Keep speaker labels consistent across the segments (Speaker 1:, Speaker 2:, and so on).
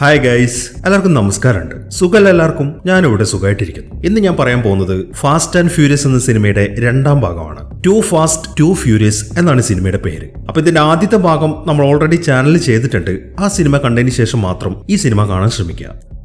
Speaker 1: Hi guys എല്ലാവർക്കും നമസ്കാരമുണ്ട്. സുഖല്ല എല്ലാവർക്കും? ഞാൻ ഇവിടെ സുഖമായിട്ടിരിക്കുന്നു. ഇന്ന് ഞാൻ പറയാൻ പോകുന്നത് ഫാസ്റ്റ് ആൻഡ് ഫ്യൂരിയസ് എന്ന സിനിമയുടെ രണ്ടാം ഭാഗമാണ്. ടു ഫാസ്റ്റ് ടു ഫ്യൂരിയസ് എന്നാണ് സിനിമയുടെ പേര്. അപ്പൊ ഇതിന്റെ ആദ്യത്തെ ഭാഗം നമ്മൾ ഓൾറെഡി ചാനൽ ചെയ്തിട്ടുണ്ട്. ആ സിനിമ കണ്ടതിന് ശേഷം മാത്രം ഈ സിനിമ കാണാൻ ശ്രമിക്കുക.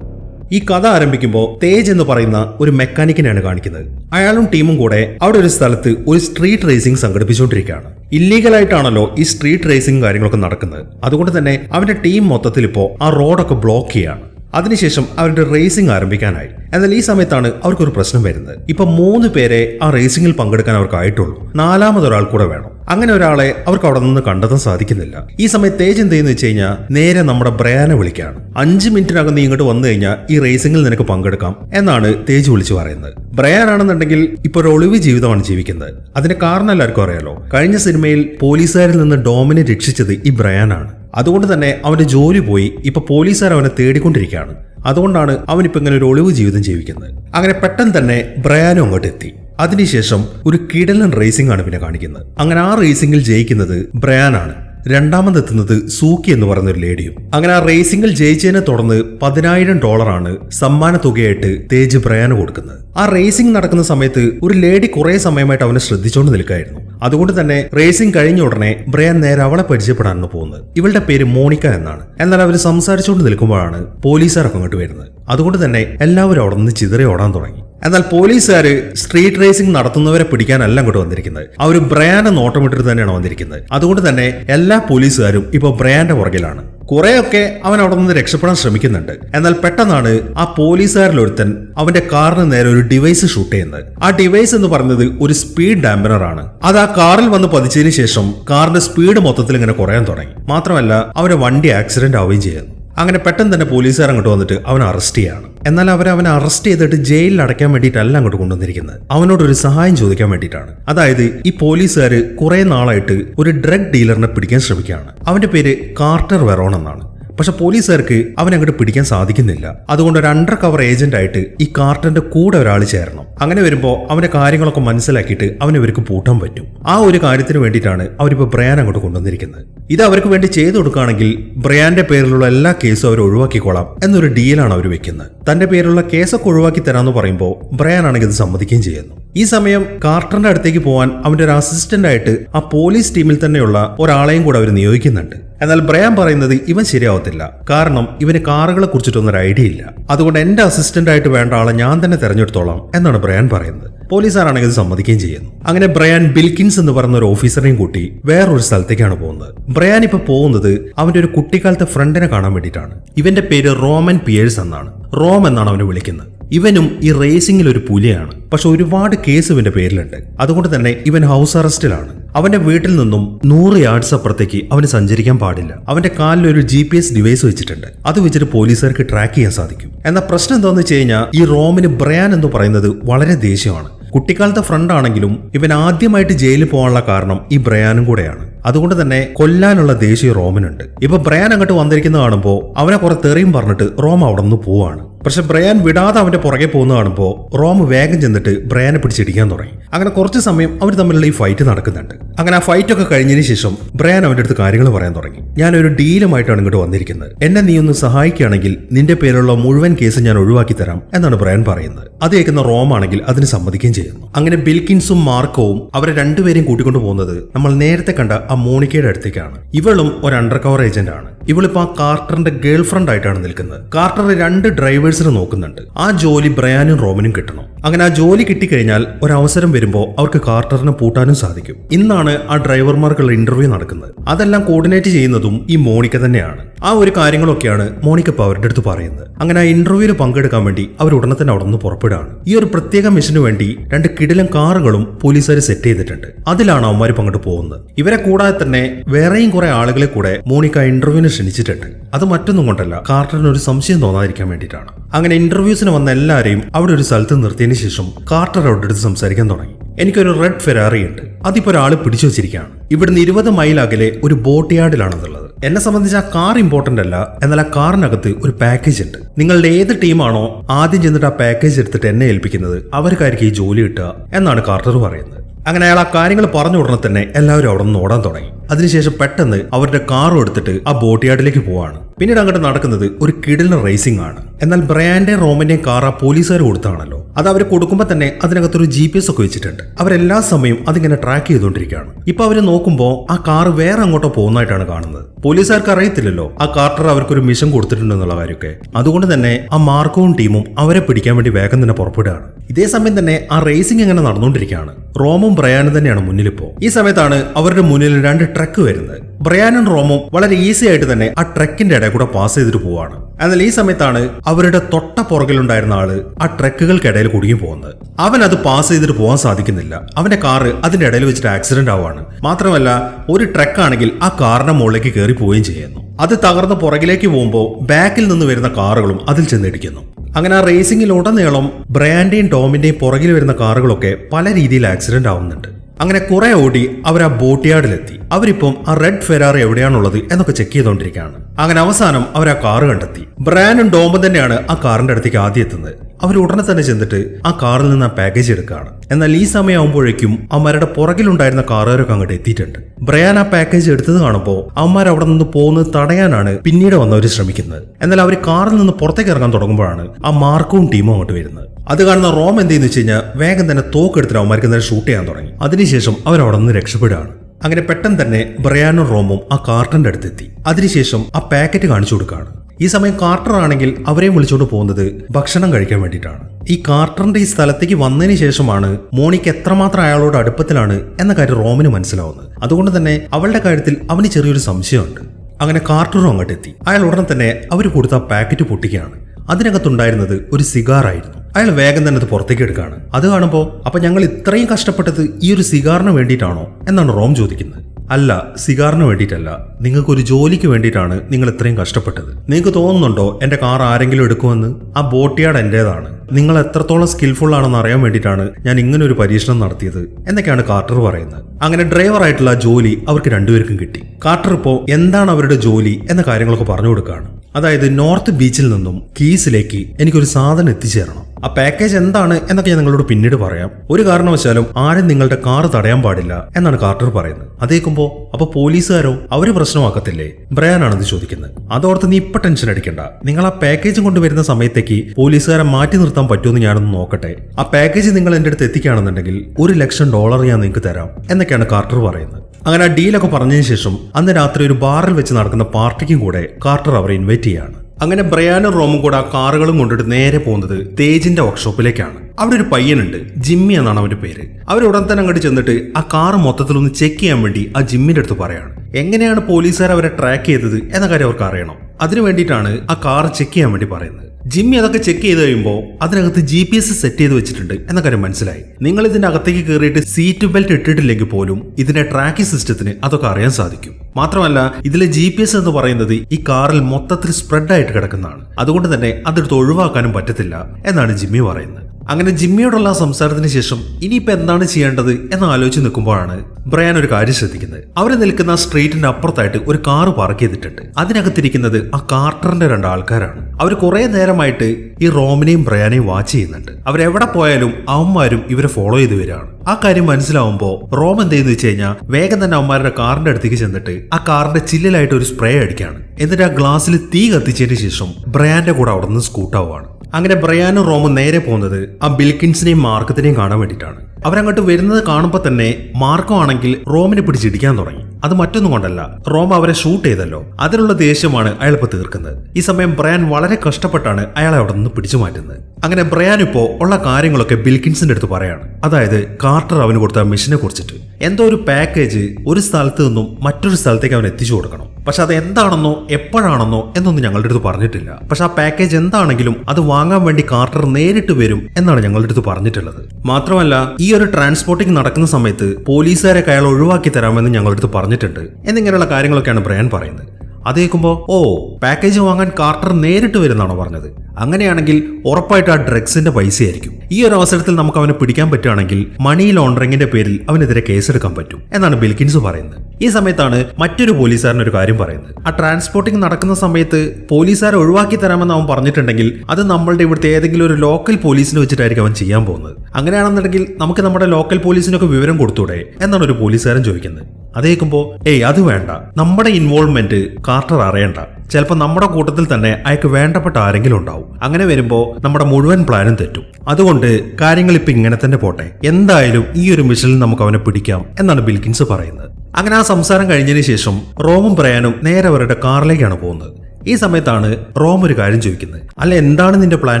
Speaker 1: ഈ കഥ ആരംഭിക്കുമ്പോൾ തേജ് എന്ന് പറയുന്ന ഒരു മെക്കാനിക്കിനെയാണ് കാണിക്കുന്നത്. അയാളും ടീമും കൂടെ അവിടെ ഒരു സ്ഥലത്ത് ഒരു സ്ട്രീറ്റ് റേസിംഗ് സംഘടിപ്പിച്ചുകൊണ്ടിരിക്കുകയാണ്. ഇല്ലീഗൽ ആയിട്ടാണല്ലോ ഈ സ്ട്രീറ്റ് റേസിംഗ് കാര്യങ്ങളൊക്കെ നടക്കുന്നത്. അതുകൊണ്ട് തന്നെ അവന്റെ ടീം മൊത്തത്തിൽ ഇപ്പോൾ ആ റോഡൊക്കെ ബ്ലോക്ക് ചെയ്യാണ്. അതിനുശേഷം അവരുടെ റേസിംഗ് ആരംഭിക്കാനായി. എന്നാൽ ഈ സമയത്താണ് അവർക്കൊരു പ്രശ്നം വരുന്നത്. ഇപ്പൊ മൂന്ന് പേരെ ആ റേസിംഗിൽ പങ്കെടുക്കാൻ അവർക്ക് ആയിട്ടുള്ളൂ നാലാമതൊരാൾ കൂടെ വേണം. അങ്ങനെ ഒരാളെ അവർക്ക് അവിടെ നിന്ന് കണ്ടെത്താൻ സാധിക്കുന്നില്ല. ഈ സമയത്ത് തേജ് എന്ത് ചെയ്യുന്ന വെച്ച് കഴിഞ്ഞാൽ നേരെ നമ്മുടെ ബ്രയാനെ വിളിക്കുകയാണ്. അഞ്ച് മിനിറ്റിനകം നീ ഇങ്ങോട്ട് വന്നു കഴിഞ്ഞാൽ ഈ റേസിംഗിൽ നിനക്ക് പങ്കെടുക്കാം എന്നാണ് തേജ് വിളിച്ചു പറയുന്നത്. ബ്രയാൻ ആണെന്നുണ്ടെങ്കിൽ ഇപ്പൊ ഒരു ഒളിവ് ജീവിതമാണ് ജീവിക്കുന്നത്. അതിന്റെ കാരണം എല്ലാവർക്കും അറിയാലോ. കഴിഞ്ഞ സിനിമയിൽ പോലീസുകാരിൽ നിന്ന് ഡോമിനെ രക്ഷിച്ചത് ഈ ബ്രയാനാണ്. അതുകൊണ്ട് തന്നെ അവന്റെ ജോലി പോയി ഇപ്പൊ പോലീസുകാർ അവനെ തേടിക്കൊണ്ടിരിക്കുകയാണ്. അതുകൊണ്ടാണ് അവനിപ്പോ ഇങ്ങനെ ഒരു ഒളിവ് ജീവിതം ജീവിക്കുന്നത്. അങ്ങനെ പെട്ടെന്ന് തന്നെ ബ്രയാനും അങ്ങോട്ട് എത്തി അതിനുശേഷം ഒരു കിടലൻ റേസിംഗ് ആണ് പിന്നെ കാണിക്കുന്നത്. അങ്ങനെ ആ റേസിംഗിൽ ജയിക്കുന്നത് ബ്രയാൻ ആണ്. രണ്ടാമതെത്തുന്നത് സൂക്കി എന്ന് പറയുന്ന ഒരു ലേഡിയും. അങ്ങനെ ആ റേസിംഗിൽ ജയിച്ചതിനെ തുടർന്ന് പതിനായിരം ഡോളറാണ് സമ്മാന തുകയായിട്ട് തേജ് ബ്രയാന് കൊടുക്കുന്നത്. ആ റേസിംഗ് നടക്കുന്ന സമയത്ത് ഒരു ലേഡി കുറെ സമയമായിട്ട് അവനെ ശ്രദ്ധിച്ചുകൊണ്ട് നിൽക്കായിരുന്നു. അതുകൊണ്ട് തന്നെ റേസിംഗ് കഴിഞ്ഞ ഉടനെ ബ്രയാൻ നേരെ അവളെ പരിചയപ്പെടാനാണ് പോകുന്നത്. ഇവളുടെ പേര് മോണിക്ക എന്നാണ്. എന്നാൽ അവർ സംസാരിച്ചുകൊണ്ട് നിൽക്കുമ്പോഴാണ് പോലീസുകാരൊക്കെ അങ്ങോട്ട് വരുന്നത്. അതുകൊണ്ട് തന്നെ എല്ലാവരും അവിടെ നിന്ന് ചിതറി ഓടാൻ തുടങ്ങി. എന്നാൽ പോലീസുകാർ സ്ട്രീറ്റ് റേസിംഗ് നടത്തുന്നവരെ പിടിക്കാനല്ല അങ്ങോട്ട് വന്നിരിക്കുന്നത്. ആ ഒരു ബ്രയാനെ നോട്ടമിട്ടിട്ട് തന്നെയാണ് വന്നിരിക്കുന്നത്. അതുകൊണ്ട് തന്നെ എല്ലാ പോലീസുകാരും ഇപ്പോൾ ബ്രയാന്റെ പുറകിലാണ്. കുറെയൊക്കെ അവൻ അവിടെ നിന്ന് രക്ഷപ്പെടാൻ ശ്രമിക്കുന്നുണ്ട്. എന്നാൽ പെട്ടെന്നാണ് ആ പോലീസുകാരിൽ ഒരുത്തൻ അവന്റെ കാറിന് നേരെ ഒരു ഡിവൈസ് ഷൂട്ട് ചെയ്യുന്നത്. ആ ഡിവൈസ് എന്ന് പറയുന്നത് ഒരു സ്പീഡ് ഡാമ്പനർ ആണ്. അത് ആ കാറിൽ വന്ന് പതിച്ചതിന് ശേഷം കാറിന്റെ സ്പീഡ് മൊത്തത്തിൽ ഇങ്ങനെ കുറയാൻ തുടങ്ങി. മാത്രമല്ല അവന്റെ വണ്ടി ആക്സിഡന്റ് ആവുകയും ചെയ്യുന്നു. അങ്ങനെ പെട്ടെന്ന് തന്നെ പോലീസുകാർ അങ്ങോട്ട് വന്നിട്ട് അവൻ അറസ്റ്റ് ചെയ്യാണ്. എന്നാൽ അവർ അവനെ അറസ്റ്റ് ചെയ്തിട്ട് ജയിലിൽ അടയ്ക്കാൻ വേണ്ടിയിട്ടല്ല അങ്ങോട്ട് കൊണ്ടുവന്നിരിക്കുന്നത്. അവനോട് ഒരു സഹായം ചോദിക്കാൻ വേണ്ടിയിട്ടാണ്. അതായത് ഈ പോലീസുകാർ കുറെ നാളായിട്ട് ഒരു ഡ്രഗ് ഡീലറിനെ പിടിക്കാൻ ശ്രമിക്കുകയാണ്. അവന്റെ പേര് കാർട്ടർ വെറോൺ എന്നാണ്. പക്ഷെ പോലീസുകാർക്ക് അവനെ അങ്ങോട്ട് പിടിക്കാൻ സാധിക്കുന്നില്ല. അതുകൊണ്ട് ഒരു അണ്ടർ കവർ ഏജന്റ് ആയിട്ട് ഈ കാർട്ടന്റെ കൂടെ ഒരാൾ ചേരണം. അങ്ങനെ വരുമ്പോൾ അവന്റെ കാര്യങ്ങളൊക്കെ മനസ്സിലാക്കിയിട്ട് അവന് ഇവർക്ക് പൂട്ടാൻ പറ്റും. ആ ഒരു കാര്യത്തിന് വേണ്ടിയിട്ടാണ് അവരിപ്പോൾ ബ്രയാൻ അങ്ങോട്ട് കൊണ്ടുവന്നിരിക്കുന്നത്. ഇത് അവർക്ക് വേണ്ടി ചെയ്തു കൊടുക്കുകയാണെങ്കിൽ ബ്രയാന്റെ പേരിലുള്ള എല്ലാ കേസും അവർ ഒഴിവാക്കിക്കോളാം എന്നൊരു ഡീലാണ് അവർ വെക്കുന്നത്. തന്റെ പേരിലുള്ള കേസൊക്കെ ഒഴിവാക്കി തരാമെന്ന് പറയുമ്പോൾ ബ്രയാൻ ആണെങ്കിൽ ഇത് സമ്മതിക്കുകയും ചെയ്യുന്നു. ഈ സമയം കാർട്ടറിന്റെ അടുത്തേക്ക് പോകാൻ അവന്റെ ഒരു അസിസ്റ്റന്റ് ആയിട്ട് ആ പോലീസ് ടീമിൽ തന്നെയുള്ള ഒരാളെയും കൂടെ അവർ നിയോഗിക്കുന്നുണ്ട്. എന്നാൽ ബ്രയാൻ പറയുന്നത് ഇവൻ ശരിയാവത്തില്ല. കാരണം ഇവന് കാറുകളെ കുറിച്ചിട്ടൊന്നും ഒരു ഐഡിയ ഇല്ല. അതുകൊണ്ട് എന്റെ അസിസ്റ്റന്റ് ആയിട്ട് വേണ്ട ആളെ ഞാൻ തന്നെ തെരഞ്ഞെടുത്തോളാം എന്നാണ് ബ്രയാൻ പറയുന്നത്. പോലീസുകാരാണെങ്കിൽ ഇത് സമ്മതിക്കുകയും ചെയ്യുന്നു. അങ്ങനെ ബ്രയാൻ ബിൽക്കിൻസ് എന്ന് പറയുന്ന ഒരു ഓഫീസറെയും കൂട്ടി വേറൊരു സ്ഥലത്തേക്കാണ് പോകുന്നത്. ബ്രയാൻ ഇപ്പൊ പോകുന്നത് അവന്റെ ഒരു കുട്ടിക്കാലത്തെ ഫ്രണ്ടിനെ കാണാൻ വേണ്ടിയിട്ടാണ്. ഇവന്റെ പേര് റോമൻ പിയേഴ്സ് എന്നാണ്. റോം എന്നാണ് അവനെ വിളിക്കുന്നത്. ഇവനും ഈ റേസിംഗിൽ ഒരു പുലിയാണ്. പക്ഷെ ഒരുപാട് കേസ് ഇവന്റെ പേരിലുണ്ട്. അതുകൊണ്ട് തന്നെ ഇവൻ ഹൗസ് അറസ്റ്റിലാണ്. അവന്റെ വീട്ടിൽ നിന്നും നൂറ് യാർഡ്സ് അപ്പുറത്തേക്ക് അവന് സഞ്ചരിക്കാൻ പാടില്ല. അവന്റെ കാലിൽ ഒരു ജി പി എസ് ഡിവൈസ് വെച്ചിട്ടുണ്ട്. അത് വെച്ചിട്ട് പോലീസുകാർക്ക് ട്രാക്ക് ചെയ്യാൻ സാധിക്കും. എന്നാൽ പ്രശ്നം എന്താണെന്ന് വെച്ച് കഴിഞ്ഞാൽ ഈ റോമിന് ബ്രയാൻ എന്ന് പറയുന്നത് വളരെ ദേഷ്യമാണ്. കുട്ടിക്കാലത്തെ ഫ്രണ്ട് ആണെങ്കിലും ഇവൻ ആദ്യമായിട്ട് ജയിലിൽ പോകാനുള്ള കാരണം ഈ ബ്രയാനും കൂടെയാണ്. അതുകൊണ്ട് തന്നെ കൊല്ലാനുള്ള ദേഷ്യം റോമിനുണ്ട്. ഇപ്പൊ ബ്രയാൻ അങ്ങോട്ട് വന്നിരിക്കുന്ന കാണുമ്പോൾ അവനെ കുറെ തെറിയും പറഞ്ഞിട്ട് റോം അവിടെ നിന്ന് പോവാണ്. പക്ഷെ ബ്രയാൻ വിടാതെ അവന്റെ പുറകെ പോകുന്ന കാണുമ്പോൾ റോം വേഗം ചെന്നിട്ട് ബ്രയാനെ പിടിച്ചിടിക്കാൻ തുടങ്ങി. അങ്ങനെ കുറച്ച് സമയം അവർ തമ്മിലുള്ള ഈ ഫൈറ്റ് നടക്കുന്നുണ്ട്. അങ്ങനെ ആ ഫൈറ്റ് ഒക്കെ കഴിഞ്ഞതിന് ശേഷം ബ്രയാൻ അവന്റെ അടുത്ത് കാര്യങ്ങൾ പറയാൻ തുടങ്ങി. ഞാൻ ഒരു ഡീലുമായിട്ടാണ് ഇങ്ങോട്ട് വന്നിരിക്കുന്നത്. എന്നെ നീ ഒന്ന് സഹായിക്കുകയാണെങ്കിൽ നിന്റെ പേരുള്ള മുഴുവൻ കേസ് ഞാൻ ഒഴിവാക്കി തരാം എന്നാണ് ബ്രയാൻ പറയുന്നത്. അത് കേൾക്കുന്ന റോം ആണെങ്കിൽ അതിന് സമ്മതിക്കുകയും ചെയ്യുന്നു. അങ്ങനെ ബിൽക്കിൻസും മാർക്കോവും അവരെ രണ്ടുപേരെയും കൂട്ടിക്കൊണ്ടു പോകുന്നത് നമ്മൾ നേരത്തെ കണ്ട ആ മോണിക്കയുടെ അടുത്തേക്കാണ്. ഇവളും ഒരു അണ്ടർ കവർ ഏജന്റ് ആണ്. ഇവളിപ്പോ ആ കാർട്ടറിന്റെ ഗേൾ ഫ്രണ്ട് ആയിട്ടാണ് നിൽക്കുന്നത്. കാർട്ടർ രണ്ട് ഡ്രൈവേഴ്സിന് നോക്കുന്നുണ്ട്. ആ ജോലി ബ്രയാനും റോമനും കിട്ടണം. അങ്ങനെ ആ ജോലി കിട്ടിക്കഴിഞ്ഞാൽ ഒരവസരം വരുമ്പോൾ അവർക്ക് കാർട്ടറിനെ പൂട്ടാനും സാധിക്കും. ഇന്നാണ് ആ ഡ്രൈവർമാർക്കുള്ള ഇന്റർവ്യൂ നടക്കുന്നത്. അതെല്ലാം കോർഡിനേറ്റ് ചെയ്യുന്നതും ഈ മോണിക്ക തന്നെയാണ്. ആ ഒരു കാര്യങ്ങളൊക്കെയാണ് മോണിക്ക ഇപ്പോൾ അവരുടെ അടുത്ത് പറയുന്നത്. അങ്ങനെ ആ ഇന്റർവ്യൂവിൽ പങ്കെടുക്കാൻ വേണ്ടി അവർ ഉടനെ തന്നെ അവിടെ നിന്ന് പുറപ്പെടുകയാണ്. ഈ ഒരു പ്രത്യേക മിഷന് വേണ്ടി രണ്ട് കിടിലം കാറുകളും പോലീസുകാർ സെറ്റ് ചെയ്തിട്ടുണ്ട്. അതിലാണ് അവന്മാർ പങ്കെടുത്ത് പോകുന്നത്. ഇവരെ കൂടാതെ തന്നെ വേറെയും കുറെ ആളുകളെ കൂടെ മോണിക്ക ഇന്റർവ്യൂവിന് ക്ഷണിച്ചിട്ടുണ്ട്. അത് മറ്റൊന്നും കൊണ്ടല്ല കാർട്ടറിന് ഒരു സംശയം തോന്നാതിരിക്കാൻ വേണ്ടിയിട്ടാണ്. അങ്ങനെ ഇന്റർവ്യൂസിന് വന്ന എല്ലാവരെയും അവിടെ ഒരു സ്ഥലത്ത് നിർത്തിയതിനു ശേഷം കാർട്ടർ അവിടെ അടുത്ത് സംസാരിക്കാൻ തുടങ്ങി. എനിക്കൊരു റെഡ് ഫെറാറി ഉണ്ട്. അതിപ്പോ ഒരാൾ പിടിച്ചു വെച്ചിരിക്കുകയാണ്. ഇവിടുന്ന് ഇരുപത് മൈൽ അകലെ ഒരു ബോട്ട് യാർഡിലാണെന്നുള്ളത് എന്നെ സംബന്ധിച്ച് ആ കാർ ഇമ്പോർട്ടന്റ് അല്ല എന്നാൽ ആ കാറിനകത്ത് ഒരു പാക്കേജ് ഉണ്ട്. നിങ്ങളുടെ ഏത് ടീമാണോ ആദ്യം ചെന്നിട്ട് ആ പാക്കേജ് എടുത്തിട്ട് എന്നെ ഏൽപ്പിക്കുന്നത് അവർക്കായിരിക്കും ഈ ജോലി കിട്ടുക എന്നാണ് കാർട്ടർ പറയുന്നത്. അങ്ങനെ അയാൾ ആ കാര്യങ്ങൾ പറഞ്ഞ ഉടനെ തന്നെ എല്ലാവരും അവിടെ നിന്ന് ഓടാൻ തുടങ്ങി. അതിനുശേഷം പെട്ടെന്ന് അവരുടെ കാറും എടുത്തിട്ട് ആ ബോട്ട് യാർഡിലേക്ക് പോവാണ്. പിന്നീട് അങ്ങോട്ട് നടക്കുന്നത് ഒരു കിടിലിന് റേസിംഗ് ആണ്. എന്നാൽ ബ്രയാന്റെയും റോമന്റെയും കാർ ആ പോലീസുകാർ കൊടുത്താണല്ലോ. അത് അവർ കൊടുക്കുമ്പോൾ തന്നെ അതിനകത്തൊരു ജി പി എസ് ഒക്കെ വെച്ചിട്ടുണ്ട്. അവരെല്ലാ സമയവും അതിങ്ങനെ ട്രാക്ക് ചെയ്തുകൊണ്ടിരിക്കുകയാണ്. ഇപ്പൊ അവർ നോക്കുമ്പോൾ ആ കാർ വേറെ അങ്ങോട്ടോ പോകുന്നതായിട്ടാണ് കാണുന്നത്. പോലീസുകാർക്ക് അറിയത്തില്ലല്ലോ ആ കാർട്ടർ അവർക്കൊരു മിഷൻ കൊടുത്തിട്ടുണ്ടെന്നുള്ള കാര്യമൊക്കെ. അതുകൊണ്ട് തന്നെ ആ മാർക്കവും ടീമും അവരെ പിടിക്കാൻ വേണ്ടി വേഗം തന്നെ പുറപ്പെടുകയാണ്. ഇതേ സമയം തന്നെ ആ റേസിംഗ് ഇങ്ങനെ നടന്നുകൊണ്ടിരിക്കുകയാണ്. റോമും ബ്രയാനും തന്നെയാണ് മുന്നിലിപ്പോ. ഈ സമയത്താണ് അവരുടെ മുന്നിൽ രണ്ട് ട്രക്ക് വരുന്നത്. ബ്രയാനും റോമും വളരെ ഈസി ആയിട്ട് തന്നെ ആ ട്രക്കിന്റെ ഇടയിൽ കൂടെ പാസ് ചെയ്തിട്ട് പോവാണ്. എന്നാൽ ഈ സമയത്താണ് അവരുടെ തൊട്ട പുറകിലുണ്ടായിരുന്ന ആൾ ആ ട്രക്കുകൾക്കിടയിൽ കുടുങ്ങി പോകുന്നത്. അവൻ അത് പാസ് ചെയ്തിട്ട് പോകാൻ സാധിക്കുന്നില്ല. അവന്റെ കാറ് അതിന്റെ ഇടയിൽ വെച്ചിട്ട് ആക്സിഡന്റ് ആവാണ് മാത്രമല്ല ഒരു ട്രക്കാണെങ്കിൽ ആ കാറിന്റെ മുകളിലേക്ക് കയറി പോവുകയും ചെയ്യുന്നു. അത് തകർന്ന് പുറകിലേക്ക് പോകുമ്പോൾ ബാക്കിൽ നിന്ന് വരുന്ന കാറുകളും അതിൽ ചെന്നിടിക്കുന്നു അങ്ങനെ ആ റേസിംഗിലുടനീളം ബ്രാൻഡിയും ടോമിന്റെയും പുറകിൽ വരുന്ന കാറുകളൊക്കെ പല രീതിയിൽ ആക്സിഡന്റ് ആവുന്നുണ്ട്. അങ്ങനെ കുറെ ഓടി അവർ ആ ബോട്ട് യാർഡിലെത്തി അവരിപ്പം ആ റെഡ് ഫെരാറി എവിടെയാണുള്ളത് എന്നൊക്കെ ചെക്ക് ചെയ്തുകൊണ്ടിരിക്കുകയാണ് അങ്ങനെ അവസാനം അവർ ആ കാറ് കണ്ടെത്തി. ബ്രാനും ഡോമും തന്നെയാണ് ആ കാറിന്റെ അടുത്തേക്ക് ആദ്യം എത്തുന്നത്. അവർ ഉടനെ തന്നെ ചെന്നിട്ട് ആ കാറിൽ നിന്ന് ആ പാക്കേജ് എടുക്കുകയാണ്. എന്നാൽ ഈ സമയമാകുമ്പോഴേക്കും അമ്മമാരുടെ പുറകിലുണ്ടായിരുന്ന കാറുകാരൊക്കെ അങ്ങോട്ട് എത്തിയിട്ടുണ്ട്. ബ്രയാൻ ആ പാക്കേജ് എടുത്തത് കാണുമ്പോൾ അവന്മാർ അവിടെ നിന്ന് പോകുന്നത് തടയാനാണ് പിന്നീട് വന്നവർ ശ്രമിക്കുന്നത്. എന്നാൽ അവർ കാറിൽ നിന്ന് പുറത്തേക്ക് ഇറങ്ങാൻ തുടങ്ങുമ്പോഴാണ് ആ മാർക്കവും ടീമും അങ്ങോട്ട് വരുന്നത്. അത് കാണുന്ന റോം എന്ത് ചെയ്യുന്നു വെച്ച് കഴിഞ്ഞാൽ വേഗം തന്നെ തോക്കെടുത്തിട്ട് അവന്മാർക്ക് നേരെ ഷൂട്ട് ചെയ്യാൻ തുടങ്ങി. അതിനുശേഷം അവർ അവിടെ നിന്ന് രക്ഷപ്പെടുകയാണ്. അങ്ങനെ പെട്ടെന്ന് തന്നെ ബ്രയാനും റോമും ആ കാർട്ടറിന്റെ അടുത്തെത്തി. അതിനുശേഷം ആ പാക്കറ്റ് കാണിച്ചു കൊടുക്കുകയാണ്. ഈ സമയം കാർട്ടർ ആണെങ്കിൽ അവരെയും വിളിച്ചോണ്ട് പോകുന്നത് ഭക്ഷണം കഴിക്കാൻ വേണ്ടിയിട്ടാണ്. ഈ കാർട്ടറിന്റെ ഈ സ്ഥലത്തേക്ക് വന്നതിന് ശേഷമാണ് മോണിക്ക് എത്രമാത്രം അയാളോട് അടുപ്പത്തിലാണ് എന്ന കാര്യം റോമിന് മനസ്സിലാവുന്നത്. അതുകൊണ്ട് തന്നെ അവളുടെ കാര്യത്തിൽ അവന് ചെറിയൊരു സംശയമുണ്ട്. അങ്ങനെ കാർട്ടറും അങ്ങോട്ടെത്തി. അയാൾ ഉടനെ തന്നെ അവർ കൊടുത്ത പാക്കറ്റ് പൊട്ടിക്കുകയാണ്. അതിനകത്തുണ്ടായിരുന്നത് ഒരു സിഗാർ ആയിരുന്നു. അയാൾ വേഗം തന്നെ അത് പുറത്തേക്ക് എടുക്കുകയാണ്. അത് കാണുമ്പോൾ അപ്പൊ ഞങ്ങൾ ഇത്രയും കഷ്ടപ്പെട്ടത് ഈ ഒരു സിഗാറിന് വേണ്ടിയിട്ടാണോ? എന്നാണ് റോം ചോദിക്കുന്നത്. അല്ല സിഗാറിന് വേണ്ടിയിട്ടല്ല. നിങ്ങൾക്ക് ഒരു ജോലിക്ക് വേണ്ടിയിട്ടാണ് നിങ്ങൾ ഇത്രയും കഷ്ടപ്പെട്ടത്. നിങ്ങൾക്ക് തോന്നുന്നുണ്ടോ എന്റെ കാർ ആരെങ്കിലും എടുക്കുമെന്ന്? ആ ബോട്ടിയാട് എന്റേതാണ്. നിങ്ങൾ എത്രത്തോളം സ്കിൽഫുൾ ആണെന്ന് അറിയാൻ വേണ്ടിയിട്ടാണ് ഞാൻ ഇങ്ങനെ ഒരു പരീക്ഷണം നടത്തിയത് എന്നൊക്കെയാണ് കാർട്ടർ പറയുന്നത്. അങ്ങനെ ഡ്രൈവർ ആയിട്ടുള്ള ജോലി അവർക്ക് രണ്ടുപേർക്കും കിട്ടി. കാർട്ടർ ഇപ്പോൾ എന്താണ് അവരുടെ ജോലി എന്ന കാര്യങ്ങളൊക്കെ പറഞ്ഞു കൊടുക്കുകയാണ്. അതായത് നോർത്ത് ബീച്ചിൽ നിന്നും കീസിലേക്ക് എനിക്കൊരു സാധനം എത്തിച്ചേരണം. ആ പാക്കേജ് എന്താണ് എന്നൊക്കെ ഞാൻ നിങ്ങളോട് പിന്നീട് പറയാം. ഒരു കാരണവശാലും ആരും നിങ്ങളുടെ കാർ തടയാൻ പാടില്ല എന്നാണ് കാർട്ടർ പറയുന്നത്. അതേക്കുമ്പോ അപ്പൊ പോലീസുകാരോ അവർ പ്രശ്നമാക്കത്തില്ലേ? ബ്രയാനാണെന്ന് ചോദിക്കുന്നത്. അതോർത്ത് നീ ഇപ്പൊ ടെൻഷൻ അടിക്കണ്ട. നിങ്ങൾ ആ പാക്കേജ് കൊണ്ടുവരുന്ന സമയത്തേക്ക് പോലീസുകാരെ മാറ്റി നിർത്താൻ പറ്റുമെന്ന് ഞാനൊന്ന് നോക്കട്ടെ. ആ പാക്കേജ് നിങ്ങൾ എന്റെ അടുത്ത് എത്തിക്കുകയാണെന്നുണ്ടെങ്കിൽ ഒരു ലക്ഷം ഡോളർ ഞാൻ നിങ്ങൾക്ക് തരാം എന്നൊക്കെയാണ് കാർട്ടർ പറയുന്നത്. അങ്ങനെ ആ ഡീലൊക്കെ പറഞ്ഞതിന് ശേഷം അന്ന് രാത്രി ഒരു ബാറിൽ വെച്ച് നടക്കുന്ന പാർട്ടിക്കും കൂടെ കാർട്ടർ അവരെ ഇൻവൈറ്റ് ചെയ്യാണ്. അങ്ങനെ ബ്രയാനും റോമും കൂടെ ആ കാറുകളും കൊണ്ടിട്ട് നേരെ പോകുന്നത് തേജിന്റെ വർക്ക്ഷോപ്പിലേക്കാണ് അവിടെ ഒരു പയ്യനുണ്ട് ജിമ്മി എന്നാണ് അവന്റെ പേര്. അവർ ഉടൻ തന്നെ അങ്ങോട്ട് ചെന്നിട്ട് ആ കാർ മൊത്തത്തിലൊന്ന് ചെക്ക് ചെയ്യാൻ വേണ്ടി ആ ജിമ്മിന്റെ അടുത്ത് പറയാണ്. എങ്ങനെയാണ് പോലീസുകാർ അവരെ ട്രാക്ക് ചെയ്തത് എന്ന കാര്യം അവർക്ക് അറിയണം. അതിനു വേണ്ടിയിട്ടാണ് ആ കാർ ചെക്ക് ചെയ്യാൻ വേണ്ടി പറയുന്നത്. ജിമ്മി അതൊക്കെ ചെക്ക് ചെയ്ത് കഴിയുമ്പോൾ അതിനകത്ത് ജി പി എസ് സെറ്റ് ചെയ്ത് വെച്ചിട്ടുണ്ട് എന്ന കാര്യം മനസ്സിലായി. നിങ്ങൾ ഇതിന്റെ അകത്തേക്ക് കയറിയിട്ട് സീറ്റ് ബെൽറ്റ് ഇട്ടിട്ടില്ലെങ്കിൽ പോലും ഇതിന്റെ ട്രാക്കിംഗ് സിസ്റ്റത്തിന് അതൊക്കെ അറിയാൻ സാധിക്കും. മാത്രമല്ല ഇതിലെ ജി പി എസ് എന്ന് പറയുന്നത് ഈ കാറിൽ മൊത്തത്തിൽ സ്പ്രെഡ് ആയിട്ട് കിടക്കുന്നതാണ്. അതുകൊണ്ട് തന്നെ അതെടുത്ത് ഒഴിവാക്കാനും പറ്റത്തില്ല എന്നാണ് ജിമ്മി പറയുന്നത്. അങ്ങനെ ജിമ്മിയോടുള്ള സംസാരത്തിന് ശേഷം ഇനിയിപ്പോ എന്താണ് ചെയ്യേണ്ടത് എന്ന് ആലോചിച്ച് നിൽക്കുമ്പോഴാണ് ബ്രയാൻ ഒരു കാര്യം ശ്രദ്ധിക്കുന്നത്. അവർ നിൽക്കുന്ന സ്ട്രീറ്റിന്റെ അപ്പുറത്തായിട്ട് ഒരു കാറ് പാർക്ക് ചെയ്തിട്ടുണ്ട്. അതിനകത്തിരിക്കുന്നത് ആ കാർട്ടറിന്റെ രണ്ട് ആൾക്കാരാണ് അവർ കുറെ നേരമായിട്ട് ഈ റോമിനെയും ബ്രയാനെയും വാച്ച് ചെയ്യുന്നുണ്ട്. അവരെവിടെ പോയാലും അവന്മാരും ഇവരെ ഫോളോ ചെയ്ത് വരികയാണ്. ആ കാര്യം മനസ്സിലാവുമ്പോൾ റോം എന്ത് ചെയ്യുന്നു വെച്ച് കഴിഞ്ഞാൽ വേഗം തന്നെ അവന്മാരുടെ കാറിന്റെ അടുത്തേക്ക് ചെന്നിട്ട് ആ കാറിന്റെ ചില്ലിലായിട്ട് ഒരു സ്പ്രേ അടിക്കുകയാണ്. എന്നിട്ട് ആ ഗ്ലാസ്സിൽ തീ കത്തിച്ചതിന് ശേഷം ബ്രയാന്റെ കൂടെ അവിടെ നിന്ന് സ്കൂട്ടാവുകയാണ്. അങ്ങനെ ബ്രയാനും റോമും നേരെ പോകുന്നത് ആ ബിൽക്കിൻസിനെയും മാർക്കത്തിനെയും കാണാൻ വേണ്ടിയിട്ടാണ്. അവരങ്ങോട്ട് വരുന്നത് കാണുമ്പോൾ തന്നെ മാർക്കോ ആണെങ്കിൽ റോമിനെ പിടിച്ചിടിക്കാൻ തുടങ്ങി. അത് മറ്റൊന്നും കൊണ്ടല്ല. റോം അവരെ ഷൂട്ട് ചെയ്തല്ലോ. അതിനുള്ള ദേഷ്യമാണ് അയാൾ ഇപ്പോൾ തീർക്കുന്നത്. ഈ സമയം ബ്രയാൻ വളരെ കഷ്ടപ്പെട്ടാണ് അയാളെ അവിടെ നിന്ന് പിടിച്ചു മാറ്റുന്നത്. അങ്ങനെ ബ്രയാൻ ഇപ്പോൾ ഉള്ള കാര്യങ്ങളൊക്കെ ബിൽക്കിൻസിന്റെ അടുത്ത് പറയാണ്. അതായത് കാർട്ടർ അവന് കൊടുത്ത മെഷീനെ കുറിച്ചിട്ട്. എന്തോ ഒരു പാക്കേജ് ഒരു സ്ഥലത്ത് നിന്നും മറ്റൊരു സ്ഥലത്തേക്ക് അവൻ എത്തിച്ചു കൊടുക്കണം. പക്ഷെ അത് എന്താണെന്നോ എപ്പോഴാണെന്നോ എന്നൊന്നും ഞങ്ങളുടെ അടുത്ത് പറഞ്ഞിട്ടില്ല. പക്ഷെ ആ പാക്കേജ് എന്താണെങ്കിലും അത് വാങ്ങാൻ വേണ്ടി കാർട്ടർ നേരിട്ട് വരും എന്നാണ് ഞങ്ങളുടെ അടുത്ത് പറഞ്ഞിട്ടുള്ളത്. മാത്രമല്ല ഈ ഒരു ട്രാൻസ്പോർട്ടിംഗ് നടക്കുന്ന സമയത്ത് പോലീസുകാരെ അയാൾ ഒഴിവാക്കി തരാമെന്ന് ഞങ്ങളുടെ അടുത്ത് പറഞ്ഞിട്ടുണ്ട് എന്നിങ്ങനെയുള്ള കാര്യങ്ങളൊക്കെയാണ് ബ്രയാൻ പറയുന്നത്. അത് കേൾക്കുമ്പോൾ ഓ പാക്കേജ് വാങ്ങാൻ കാർട്ടർ നേരിട്ട് വരുന്നാണോ പറഞ്ഞത്? അങ്ങനെയാണെങ്കിൽ ഉറപ്പായിട്ട് ആ ഡ്രഗ്സിന്റെ പൈസയായിരിക്കും. ഈ ഒരു അവസരത്തിൽ നമുക്ക് അവനെ പിടിക്കാൻ പറ്റുകയാണെങ്കിൽ മണി ലോണ്ടറിംഗിന്റെ പേരിൽ അവനെതിരെ കേസെടുക്കാൻ പറ്റും എന്നാണ് ബിൽക്കിൻസ് പറയുന്നത്. ഈ സമയത്താണ് മറ്റൊരു പോലീസുകാരൻ ഒരു കാര്യം പറയുന്നത്. ആ ട്രാൻസ്പോർട്ടിംഗ് നടക്കുന്ന സമയത്ത് പോലീസുകാരെ ഒഴിവാക്കി തരാമെന്ന് അവൻ പറഞ്ഞിട്ടുണ്ടെങ്കിൽ അത് നമ്മളുടെ ഇവിടുത്തെ ഏതെങ്കിലും ഒരു ലോക്കൽ പോലീസിനെ വെച്ചിട്ടായിരിക്കും അവൻ ചെയ്യാൻ പോകുന്നത്. അങ്ങനെയാണെന്നുണ്ടെങ്കിൽ നമുക്ക് നമ്മുടെ ലോക്കൽ പോലീസിനൊക്കെ വിവരം കൊടുത്തൂടെ? എന്നാണ് ഒരു പോലീസുകാരൻ ചോദിക്കുന്നത്. അതേക്കുമ്പോ ഏയ് അത് വേണ്ട. നമ്മുടെ ഇൻവോൾവ്മെന്റ് കാർട്ടർ അറിയണ്ട. ചിലപ്പോൾ നമ്മുടെ കൂട്ടത്തിൽ തന്നെ അയാൾക്ക് വേണ്ടപ്പെട്ട ആരെങ്കിലും ഉണ്ടാവും. അങ്ങനെ വരുമ്പോൾ നമ്മുടെ മുഴുവൻ പ്ലാനും തെറ്റും. അതുകൊണ്ട് കാര്യങ്ങൾ ഇപ്പൊ ഇങ്ങനെ തന്നെ പോട്ടെ. എന്തായാലും ഈ ഒരു മിഷനിൽ നമുക്ക് അവനെ പിടിക്കാം എന്നാണ് ബിൽക്കിൻസ് പറയുന്നത്. അങ്ങനെ ആ സംസാരം കഴിഞ്ഞതിന് ശേഷം റോമും പ്രയാനും നേരെ അവരുടെ കാറിലേക്കാണ് പോകുന്നത്. ഈ സമയത്താണ് റോം ഒരു കാര്യം ചോദിക്കുന്നത്. അല്ല എന്താണ് നിന്റെ പ്ലാൻ